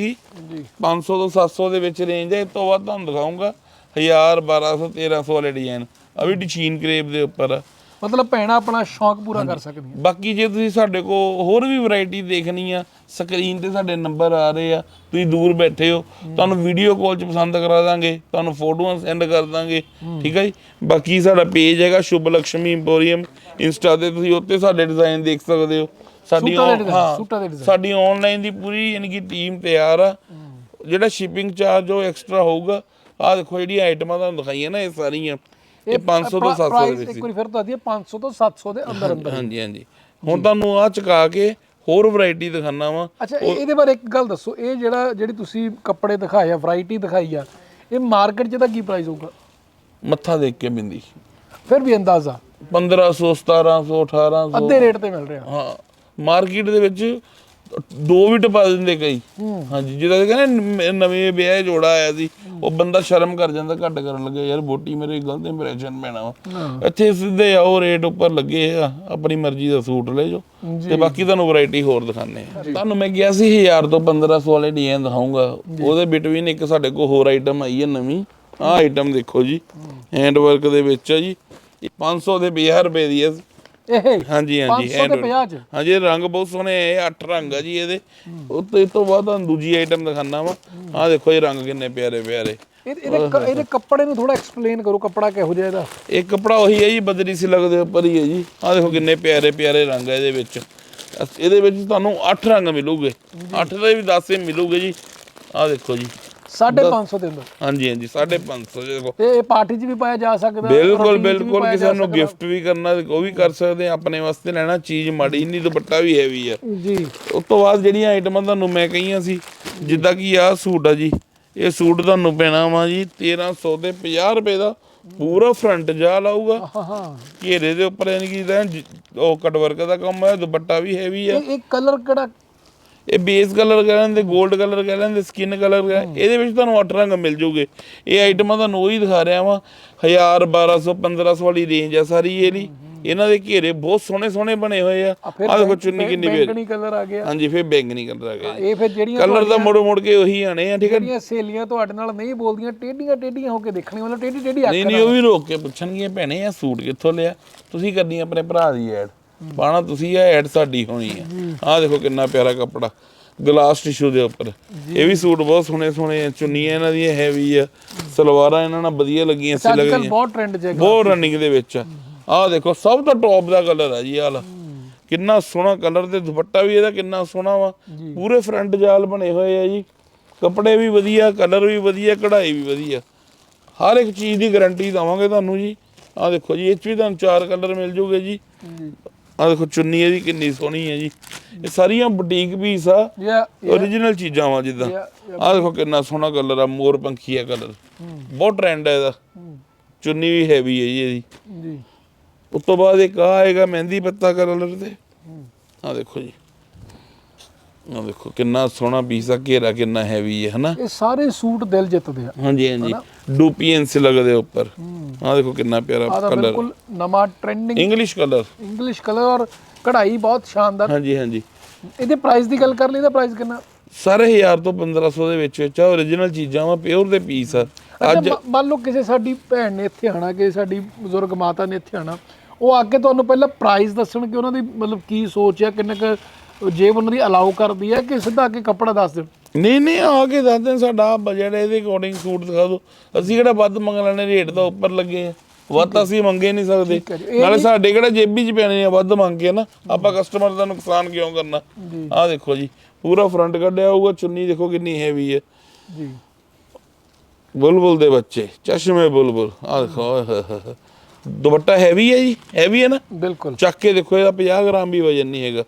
ਜੀ 500 ਤੋਂ 700 ਦੇ ਵਿੱਚ ਰੇਂਜ ਹੈ ਇਸ ਤੋਂ ਬਾਅਦ ਤੁਹਾਨੂੰ ਦਿਖਾਉਂਗਾ 1000 1200 1300 ਵਾਲੇ ਡਿਜ਼ਾਈਨ ਆ ਵੀ ਡਿਸ਼ੀਨ ਕਰੇਪ ਦੇ ਉੱਪਰ। ਆ ਮਤਲਬ ਭੈਣਾ ਆਪਣਾ ਸ਼ੌਂਕ ਪੂਰਾ ਕਰ ਸਕਦੀਆਂ। ਬਾਕੀ ਜੇ ਤੁਸੀਂ ਸਾਡੇ ਕੋਲ ਹੋਰ ਵੀ ਵੈਰਾਈਟੀ ਦੇਖਣੀ ਆ ਸਕਰੀਨ ਤੇ ਸਾਡੇ ਨੰਬਰ ਆ ਰਹੇ ਆ ਤੁਸੀਂ ਦੂਰ ਬੈਠੇ ਹੋ ਤੁਹਾਨੂੰ ਵੀਡੀਓ ਕਾਲ 'ਚ ਪਸੰਦ ਕਰਾ ਦਾਂਗੇ ਤੁਹਾਨੂੰ ਫੋਟੋਆਂ ਸੈਂਡ ਕਰ ਦਾਂਗੇ ਠੀਕ ਹੈ ਜੀ? ਬਾਕੀ ਸਾਡਾ ਪੇਜ ਹੈਗਾ ਸ਼ੁਭ ਲక్ష్ਮੀ ਇੰਪੋਰੀਅਮ ਇੰਸਟਾ ਤੇ ਤੁਸੀਂ ਉੱਤੇ ਸਾਡੇ ਡਿਜ਼ਾਈਨ ਦੇਖ ਸਕਦੇ ਹੋ। ਸਾਡੀ ਹਾਂ। ਸਾਡੀ ਆਨਲਾਈਨ ਦੀ ਪੂਰੀ ਯਾਨੀ ਕਿ ਟੀਮ ਤਿਆਰ ਆ। ਜਿਹੜਾ ਸ਼ਿਪਿੰਗ ਚਾਰਜ ਉਹ ਐਕਸਟਰਾ ਹੋਊਗਾ। ਆ ਦੇਖੋ ਜਿਹੜੀ ਆਈਟਮਾਂ ਤੁਹਾਨੂੰ ਦਿਖਾਈਆਂ ਨਾ ਇਹ ਸਾਰੀਆਂ। ਇਹ 500 ਤੋਂ 700 ਦੇ ਵਿੱਚ ਇੱਕ ਵਾਰੀ ਫਿਰ ਦੱਸ ਦਈਏ 500 ਤੋਂ 700 ਦੇ ਅੰਦਰ ਅੰਦਰ ਹਾਂਜੀ ਹਾਂਜੀ। ਹੁਣ ਤੁਹਾਨੂੰ ਆ ਚੁਕਾ ਕੇ ਹੋਰ ਵੈਰਾਈਟੀ ਦਿਖਾਣਾ ਵਾ। ਅੱਛਾ ਇਹ- ਇਹਦੇ ਬਾਰੇ ਇੱਕ ਗੱਲ ਦੱਸੋ। ਇਹ ਜਿਹੜਾ ਜਿਹੜੀ ਤੁਸੀਂ ਕੱਪੜੇ ਦਿਖਾਏ ਆ ਵੈਰਾਈਟੀ ਦਿਖਾਈ ਆ ਇਹ ਮਾਰਕੀਟ 'ਚ ਦਾ ਕੀ ਪ੍ਰਾਈਸ ਹੋਊਗਾ? ਮੱਥਾ ਦੇਖ ਕੇ ਬਿੰਦੀ ਫਿਰ ਵੀ ਅੰਦਾਜ਼ਾ? 1500 1700 1800 ਅੱਧੇ ਰੇਟ ਤੇ ਮਿਲ ਰਿਹਾ। ਹਾਂ ਮਾਰਕੀਟ ਦੇ ਵਿੱਚ ਦੋ ਵੀ ਟਪਾ ਦਿੰਦੇ ਕਈ। ਹਾਂਜੀ ਜਿਹਦਾ ਕਹਿੰਦੇ ਨਵੇਂ ਵਿਆਹ ਜੋੜਾ ਆਇਆ ਸੀ ਉਹ ਬੰਦਾ ਸ਼ਰਮ ਕਰ ਜਾਂਦਾ ਘੱਟ ਕਰਨ ਲੱਗੇ ਯਾਰ ਬੋਟੀ ਮੇਰੇ ਗਲਤ ਇੰਪ੍ਰੈਸ਼ਨ ਪੈਣਾ ਵਾ। ਇੱਥੇ ਸਿੱਧੇ ਆਓ ਰੇਟ ਉੱਪਰ ਲੱਗੇ ਆ ਆਪਣੀ ਮਰਜ਼ੀ ਦਾ ਸੂਟ ਲੈ ਜਾਓ। ਤੇ ਬਾਕੀ ਤੁਹਾਨੂੰ ਵੈਰਾਈਟੀ ਹੋਰ ਦਿਖਾਣੇ ਆ ਤੁਹਾਨੂੰ ਮੈਂ ਕਿਹਾ ਸੀ 1000 ਤੋਂ 1500 ਵਾਲੇ ਡਿਜ਼ਾਈਨ ਦਿਖਾਉਂਗਾ। ਉਹਦੇ ਬਿਟਵੀਨ ਇੱਕ ਸਾਡੇ ਕੋਲ ਹੋਰ ਆਈਟਮ ਆਈ ਹੈ ਨਵੀਂ। ਆਹ ਆਈਟਮ ਦੇਖੋ ਜੀ ਹੈਂਡ ਵਰਕ ਦੇ ਵਿੱਚ ਆ ਜੀ। ਇਹ 500 ਦੇ 20 ਰੁਪਏ ਦੀ ਹੈ। ਇਹ ਹਾਂਜੀ ਹਾਂਜੀ 500 ਦੇ 50 ਚ। ਹਾਂਜੀ ਇਹ ਰੰਗ ਬਹੁਤ ਸੋਹਣੇ ਆ ਇਹ ਅੱਠ ਰੰਗ ਆ ਜੀ ਇਹਦੇ। ਉੱਤੇ ਤੋਂ ਬਾਅਦ ਤੁਹਾਨੂੰ ਦੂਜੀ ਆਈਟਮ ਦਿਖਾਣਾ ਵਾ। ਆਹ ਦੇਖੋ ਇਹ ਰੰਗ ਕਿੰਨੇ ਪਿਆਰੇ ਪਿਆਰੇ। ਇਹ- ਇਹਦੇ ਕੱਪੜੇ ਨੂੰ ਥੋੜਾ ਐਕਸਪਲੇਨ ਕਰੋ ਕੱਪੜਾ ਕਿਹੋ ਜਿਹਾ ਇਹਦਾ। ਇਹ ਕੱਪੜਾ ਉਹੀ ਹੈ ਜੀ ਬਦਰੀ ਸਿਲਕ ਦੇ ਉੱਪਰ ਹੀ ਹੈ ਜੀ। ਆਹ ਦੇਖੋ ਕਿੰਨੇ ਪਿਆਰੇ ਪਿਆਰੇ ਰੰਗ ਆ ਇਹਦੇ ਵਿੱਚ। ਇਹਦੇ ਵਿੱਚ ਤੁਹਾਨੂੰ ਅੱਠ ਰੰਗ ਮਿਲੂਗੇ। ਅੱਠ ਦੇ ਵੀ 10 ਹੀ ਮਿਲੂਗੇ ਜੀ। ਆਹ ਦੇਖੋ ਜੀ। 550 ਦੇ ਅੰਦਰ ਹਾਂਜੀ ਹਾਂਜੀ 550 ਜੀ ਦੇਖੋ ਤੇ ਇਹ ਪਾਰਟੀ 'ਚ ਵੀ ਪਾਇਆ ਜਾ ਸਕਦਾ ਬਿਲਕੁਲ ਬਿਲਕੁਲ ਕਿਸੇ ਨੂੰ। ਗਿਫਟ ਵੀ ਕਰਨਾ ਉਹ ਵੀ ਕਰ ਸਕਦੇ ਆ ਆਪਣੇ ਵਾਸਤੇ ਲੈਣਾ ਚੀਜ਼ ਮਾੜੀ ਨਹੀਂ ਦੁਪੱਟਾ ਵੀ ਹੈਵੀ ਆ। ਜੀ। ਉਸ ਤੋਂ ਬਾਅਦ ਜਿਹੜੀਆਂ ਆਈਟਮਾਂ ਤੁਹਾਨੂੰ ਮੈਂ ਕਹੀਆਂ ਸੀ ਜਿੱਦਾਂ ਕਿ ਆਹ ਸੂਟ ਆ ਜੀ ਇਹ ਸੂਟ ਤੁਹਾਨੂੰ ਪੈਣਾ ਵਾ ਜੀ 1300 ਤੇ 50 ਰੁਪਏ ਦਾ ਪੂਰਾ ਫਰੰਟ ਜਾ ਲਾਊਗਾ। ਹਾਂ ਹਾਂ। ਘੇਰੇ ਦੇ ਉੱਪਰ ਯਾਨੀ ਕਿ ਉਹ ਕਟ ਵਰਕ ਦਾ ਕੰਮ ਹੈ ਦੁਪੱਟਾ ਵੀ ਹੈਵੀ ਆ। ਇਹ ਕਲਰ ਕਿਹੜਾ ਇਹ ਬੇਸ ਕਲਰ ਕਹਿ ਲੈਂਦੇ 골ਡ ਕਲਰ ਕਹਿ ਲੈਂਦੇ ਸਕਿਨ ਕਲਰ ਇਹਦੇ ਵਿੱਚ ਤੁਹਾਨੂੰ ਅੱਠ ਰੰਗ ਮਿਲ ਜੂਗੇ। ਇਹ ਆਈਟਮਾਂ ਤੁਹਾਨੂੰ ਉਹੀ ਦਿਖਾ ਰਿਹਾ ਵਾਂ। 1000 1200 1500 ਵਾਲੀ ਰੇਂਜ ਆ ਸਾਰੀ ਇਹਦੀ ਇਹਨਾਂ ਦੇ ਘੇਰੇ ਬਹੁਤ ਸੋਹਣੇ ਸੋਹਣੇ ਬਣੇ ਹੋਏ ਆ। ਆ ਦੇਖੋ ਚੁੰਨੀ ਕਿੰਨੀ ਵੇਰ ਬੈਂਗਣੀ ਕਲਰ ਆ ਗਿਆ। ਹਾਂਜੀ ਫਿਰ ਬੈਂਗਨੀ ਕਲਰ ਆ ਗਿਆ ਇਹ ਫਿਰ ਜਿਹੜੀਆਂ ਕਲਰ ਤਾਂ ਮੁੜ ਮੁੜ ਕੇ ਉਹੀ ਆਣੇ ਆ ਠੀਕ ਹੈ ਜਿਹੜੀਆਂ ਸਹੇਲੀਆਂ ਤੁਹਾਡੇ ਨਾਲ ਨਹੀਂ ਬੋਲਦੀਆਂ ਟੇਡੀਆਂ ਟੇਡੀਆਂ ਹੋ ਕੇ ਦੇਖਣੀਆਂ ਮਤਲਬ ਟੇਡੀ ਟੇਡੀ ਅੱਖ ਨਹੀਂ ਨਹੀਂ ਉਹ ਵੀ ਰੋਕ ਕੇ ਪੁੱਛਣਗੀਆਂ ਭੈਣੇ ਆ ਸੂਟ ਕਿੱਥੋਂ ਲਿਆ? ਤੁਸੀਂ ਕਰਨੀ ਆਪਣੇ ਭਰਾ ਦੀ ਐਡ ਪਾਣਾ ਤੁਸੀਂ ਆ ਐਡ ਸਾਡੀ ਹੋਣੀ ਆ। ਆਹ ਦੇਖੋ ਕਿੰਨਾ ਪਿਆਰਾ ਕੱਪੜਾ ਗਲਾਸ ਟਿਸ਼ੂ ਦੇ ਉੱਪਰ। ਇਹ ਵੀ ਸੂਟ ਬਹੁਤ ਸੋਹਣੇ ਸੋਹਣੇ ਆ ਚੁੰਨੀਆਂ ਇਹਨਾਂ ਦੀਆਂ ਹੈਵੀ ਆ ਸਲਵਾਰਾਂ ਇਹਨਾਂ ਨਾਲ ਵਧੀਆ ਲੱਗੀਆਂ ਸੀ ਅੱਜ ਕੱਲ ਲੱਗਦੀਆਂ। ਬਹੁਤ ਟ੍ਰੈਂਡ ਹੈਗਾ ਬਹੁਤ ਰਨਿੰਗ ਦੇ ਵਿੱਚ ਆਹ ਦੇਖੋ ਸਭ ਤੋਂ ਟੌਪ ਦਾ ਕਲਰ ਆ ਜੀ ਆਹ ਕਿੰਨਾ ਸੋਹਣਾ ਕਲਰ ਤੇ ਦੁਪੱਟਾ ਵੀ ਇਹਦਾ ਕਿੰਨਾ ਸੋਹਣਾ ਵਾ। ਪੂਰੇ ਫਰੰਟ ਜਾਲ ਬਣੇ ਹੋਏ ਆ ਜੀ। ਕੱਪੜੇ ਵੀ ਵਧੀਆ ਕਲਰ ਵੀ ਵਧੀਆ ਕਢਾਈ ਵੀ ਵਧੀਆ। ਹਰ ਇੱਕ ਚੀਜ਼ ਦੀ ਗਾਰੰਟੀ ਦਵਾਂਗੇ ਤੁਹਾਨੂੰ ਜੀ। ਆਹ ਦੇਖੋ ਜੀ ਇਹ 'ਚ ਵੀ ਤੁਹਾਨੂੰ ਚਾਰ ਕਲਰ ਮਿਲ ਜੂਗੇ ਜੀ। ਆਹ ਦੇਖੋ ਚੁੰਨੀ ਇਹਦੀ ਕਿੰਨੀ ਸੋਹਣੀ ਹੈ ਜੀ। ਇਹ ਸਾਰੀਆਂ ਬੁਟੀਕ ਪੀਸ ਆ ਯਾ ਓਰੀਜਨਲ ਚੀਜ਼ਾਂ ਵਾ ਜਿੱਦਾਂ। ਆਹ ਦੇਖੋ ਕਿੰਨਾ ਸੋਹਣਾ ਕਲਰ ਆ ਮੋਰ ਪੰਖੀ ਆ ਕਲਰ ਬਹੁਤ ਟ੍ਰੈਂਡ ਹੈ ਇਹਦਾ। ਚੁੰਨੀ ਵੀ ਹੈਵੀ ਹੈ ਜੀ ਇਹਦੀ। ਜੀ। ਉਸ ਤੋਂ ਬਾਅਦ ਇੱਕ ਆ ਆਏਗਾ ਮਹਿੰਦੀ ਪੱਤਾ ਕਲਰ ਤੇ। ਆ ਦੇਖੋ ਜੀ। ਆ ਦੇਖੋ ਕਿੰਨਾ ਸੋਹਣਾ ਪੀਸ ਆ ਘੇਰਾ ਕਿੰਨਾ ਹੈਵੀ ਹੈ ਹਨਾ? ਇਹ ਸਾਰੇ ਸੂਟ ਦਿਲ ਜਿੱਤਦੇ ਆ। ਹਾਂਜੀ ਹਾਂਜੀ। ਡੂਪੀਐਨ ਸਿਲਕ ਦੇ ਉੱਪਰ। ਆ ਦੇਖੋ ਕਿੰਨਾ ਪਿਆਰਾ ਆ। ਕਲਰ ਬਿਲਕੁਲ ਨਵਾਂ trending English colour English colour ਔਰ ਕਢਾਈ ਬਹੁਤ ਸ਼ਾਨਦਾਰ। ਹਾਂਜੀ ਹਾਂਜੀ। ਇਹਦੇ ਪ੍ਰਾਈਸ ਦੀ ਗੱਲ ਕਰ ਲਈ ਤਾਂ ਪ੍ਰਾਈਸ ਕਿੰਨਾ? ਸਾਰੇ 1000 ਤੋਂ 1500 ਦੇ ਵਿੱਚ ਵਿੱਚ ਆ origignal ਚੀਜ਼ਾਂ ਵਾ ਪਿਓਰ ਦੇ ਪੀਸ ਆ। ਅੱਜ ਮੰਨ ਲਓ ਕਿਸੇ ਸਾਡੀ ਭੈਣ ਨੇ ਇੱਥੇ ਆਣਾ ਕਿ ਸਾਡੀ ਬਜ਼ੁਰਗ ਮਾਤਾ ਨੇ ਇੱਥੇ ਆਣਾ ਉਹ ਆ ਕੇ ਤੁਹਾਨੂੰ ਪਹਿਲਾਂ ਪ੍ਰਾਈਸ ਦੱਸਣ ਕਿ ਉਹਨਾਂ ਦੀ ਮਤਲਬ ਕੀ ਸੋਚ ਹੈ ਕਿੰਨੇ ਕੁ ਜੇਬ ਉਹਨਾਂ ਦੀ ਅਲਾਉ ਕਰਦੀ ਹੈ ਕਿ ਸਿੱਧਾ ਆ ਕੇ ਕੱਪੜਾ ਦੱਸ ਦੇਣ ਨਹੀਂ ਨਹੀਂ ਆ ਕੇ ਦੱਸ ਦੇਣ ਸਾਡਾ ਬਜਟ ਇਹਦੇ ਅਕੋਰਡਿੰਗ ਸੂਟ ਦਿਖਾ ਦਿਓ। ਅਸੀਂ ਕਿਹੜਾ ਵੱਧ ਮੰਗ ਲੈਣੇ ਰੇਟ ਤਾਂ ਉੱਪਰ ਲੱਗੇ ਆ। ਵੱਧ ਤਾਂ ਅਸੀਂ ਮੰਗੇ ਨਹੀਂ ਸਕਦੇ। ਨਾਲੇ ਸਾਡੇ ਕਿਹੜਾ ਜੇਬੀ 'ਚ ਪੈਣੇ ਆ ਵੱਧ ਮੰਗ ਕੇ ਨਾ। ਆਪਾਂ ਕਸਟਮਰ ਦਾ ਨੁਕਸਾਨ ਕਿਉਂ ਕਰਨਾ? ਆਹ ਦੇਖੋ ਜੀ ਪੂਰਾ ਫਰੰਟ ਕੱਢਿਆ ਹੋਊਗਾ ਚੁੰਨੀ ਦੇਖੋ ਕਿੰਨੀ ਹੈਵੀ ਹੈ ਜੀ। ਬੁਲਬੁਲ ਦੇ ਬੱਚੇ ਚਸ਼ਮੇ ਬੁਲਬੁਲ ਆਹ ਦੇਖੋ। ਦੁਪੱਟਾ ਹੈਵੀ ਹੈ ਜੀ ਹੈਵੀ ਹੈ ਨਾ। ਬਿਲਕੁਲ। ਚੱਕ ਕੇ ਦੇਖੋ ਇਹਦਾ 50 ਗ੍ਰਾਮ ਵੀ ਵਜਨ ਨਹੀਂ ਹੈਗਾ।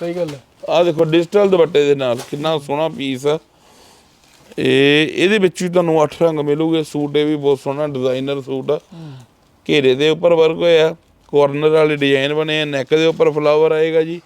ਸਹੀ ਗੱਲ ਹੈ। ਆਹ ਦੇਖੋ ਡਿਜੀਟਲ ਦੁਪੱਟੇ ਦੇ ਨਾਲ ਕਿੰਨਾ ਸੋਹਣਾ ਪੀਸ ਆ। ਇਹ ਇਹਦੇ ਵਿੱਚ ਵੀ ਤੁਹਾਨੂੰ 8 ਰੰਗ ਮਿਲੂਗੇ। ਸੂਟ ਇਹ ਵੀ ਬਹੁਤ ਸੋਹਣਾ ਡਿਜ਼ਾਈਨਰ ਸੂਟ ਆ। ਘੇਰੇ ਦੇ ਉੱਪਰ ਵਰਕ ਹੋਇਆ। ਕਾਰਨਰ ਵਾਲੇ ਡਿਜ਼ਾਈਨ ਬਣੇ ਆ। ਨੈਕ ਦੇ ਉੱਪਰ ਫਲਾਵਰ ਆਏਗਾ ਜੀ।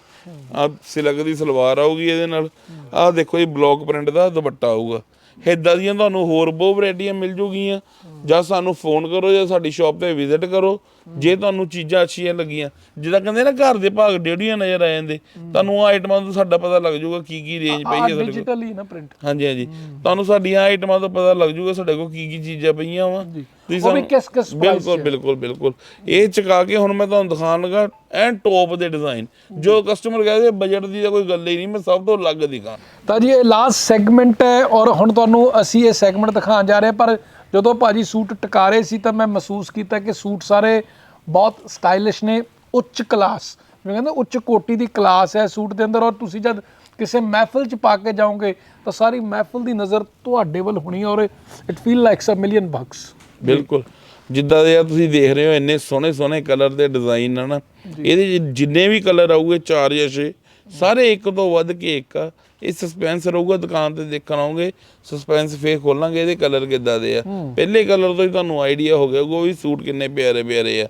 ਆ ਸਿਲਕ ਦੀ ਸਲਵਾਰ ਆਊਗੀ ਇਹਦੇ ਨਾਲ। ਆਹ ਦੇਖੋ ਜੀ ਬਲੌਕ ਪ੍ਰਿੰਟ ਦਾ ਦੁਪੱਟਾ ਆਊਗਾ। ਏਦਾਂ ਦੀਆਂ ਤੁਹਾਨੂੰ ਹੋਰ ਬਹੁਤ ਵੈਰਾਈਟੀਆਂ ਮਿਲ ਜੂਗੀਆਂ। ਜਾਂ ਸਾਨੂੰ ਫੋਨ ਕਰੋ ਜਾਂ ਸਾਡੀ ਸ਼ਾਪ ਤੇ ਵਿਜ਼ਿਟ ਕਰੋ। ਜੇ ਤੁਹਾਨੂੰ ਚੀਜ਼ਾਂ ਅੱਛੀਆਂ ਲੱਗੀਆਂ ਜਿੱਦਾਂ ਕਹਿੰਦੇ ਨਾ ਘਰ ਦੇ ਭਾਗ ਡੇੜੀਆਂ ਨਜ਼ਰ ਆ ਜਾਂਦੇ ਤੁਹਾਨੂੰ ਆ ਆਈਟਮਾਂ ਤੋਂ ਸਾਡਾ ਪਤਾ ਲੱਗ ਜਾਊਗਾ ਕੀ ਕੀ ਰੇਂਜ ਪਈ ਹੈ ਸਾਡੇ ਕੋਲ। ਡਿਜੀਟਲ ਹੀ ਨਾ ਪ੍ਰਿੰਟ ਹਾਂਜੀ ਹਾਂਜੀ। ਤੁਹਾਨੂੰ ਸਾਡੀਆਂ ਆਈਟਮਾਂ ਤੋਂ ਪਤਾ ਲੱਗ ਜਾਊਗਾ ਸਾਡੇ ਕੋਲ ਕੀ ਕੀ ਚੀਜ਼ਾਂ ਪਈਆਂ ਵਾ। ਉਹ ਵੀ ਕਿਸ- ਕਿਸ ਬਿਲਕੁਲ? ਬਿਲਕੁਲ ਬਿਲਕੁਲ। ਇਹ ਚਕਾ ਕੇ ਹੁਣ ਮੈਂ ਤੁਹਾਨੂੰ ਦਿਖਾਉਣ ਲੱਗਾ ਐਨ ਟੌਪ ਦੇ ਡਿਜ਼ਾਈਨ ਜੋ ਕਸਟਮਰ ਕਹਿੰਦੇ ਬਜਟ ਦੀ ਤਾਂ ਕੋਈ ਗੱਲ ਹੀ ਨਹੀਂ ਮੈਂ ਸਭ ਤੋਂ ਅਲੱਗ ਦਿਖਾ ਤਾਂ ਜੀ ਇਹ ਲਾਸਟ ਸੈਗਮੈਂਟ ਹੈ ਔਰ ਹੁਣ ਤੁਹਾਨੂੰ ਅਸੀਂ ਇਹ ਸੈਗਮੈਂਟ ਦਿਖਾਉਣ ਜਾ ਰਹੇ ਪਰ ਜਦੋਂ ਭਾਜੀ ਸੂਟ ਟਕਾਰੇ ਸੀ ਤਾਂ ਮੈਂ ਮਹਿਸੂਸ ਕੀਤਾ ਕਿ ਸੂਟ ਸਾਰੇ ਬਹੁਤ ਸਟਾਈਲਿਸ਼ ਨੇ ਉੱਚ ਕਲਾਸ ਜਿਵੇਂ ਕਹਿੰਦੇ ਉੱਚ ਕੋਟੀ ਦੀ ਕਲਾਸ ਹੈ ਸੂਟ ਦੇ ਅੰਦਰ ਔਰ ਤੁਸੀਂ ਜਦ ਕਿਸੇ ਮਹਿਫਿਲ 'ਚ ਪਾ ਕੇ ਜਾਓਗੇ ਤਾਂ ਸਾਰੀ ਮਹਿਫਿਲ ਦੀ ਨਜ਼ਰ ਤੁਹਾਡੇ ਵੱਲ ਹੋਣੀ ਔਰ it feel likes a million bucks ਬਿਲਕੁਲ। ਜਿੱਦਾਂ ਦੇ ਆ ਤੁਸੀਂ ਦੇਖ ਰਹੇ ਹੋ ਇੰਨੇ ਸੋਹਣੇ ਸੋਹਣੇ ਕਲਰ ਦੇ ਡਿਜ਼ਾਈਨ ਆ ਨਾ। ਇਹਦੇ 'ਚ ਜਿੰਨੇ ਵੀ ਕਲਰ ਆਉਗੇ 4 ਜਾਂ 6 ਸਾਰੇ ਇੱਕ ਤੋਂ ਵੱਧ ਕੇ ਇੱਕ ਆ। ਇਹ ਸਸਪੈਂਸ ਰਹੂਗਾ ਦੁਕਾਨ ਤੇ ਦੇਖਣ ਆਉਂਗੇ ਸਸਪੈਂਸ ਫੇਰ ਖੋਲਾਂਗੇ ਇਹਦੇ ਕਲਰ ਕਿੱਦਾਂ ਦੇ ਆ। ਪਹਿਲੇ ਕਲਰ ਤੋਂ ਹੀ ਤੁਹਾਨੂੰ ਆਈਡੀਆ ਹੋ ਗਿਆ ਉਹ ਵੀ ਸੂਟ ਕਿੰਨੇ ਪਿਆਰੇ ਪਿਆਰੇ ਆ।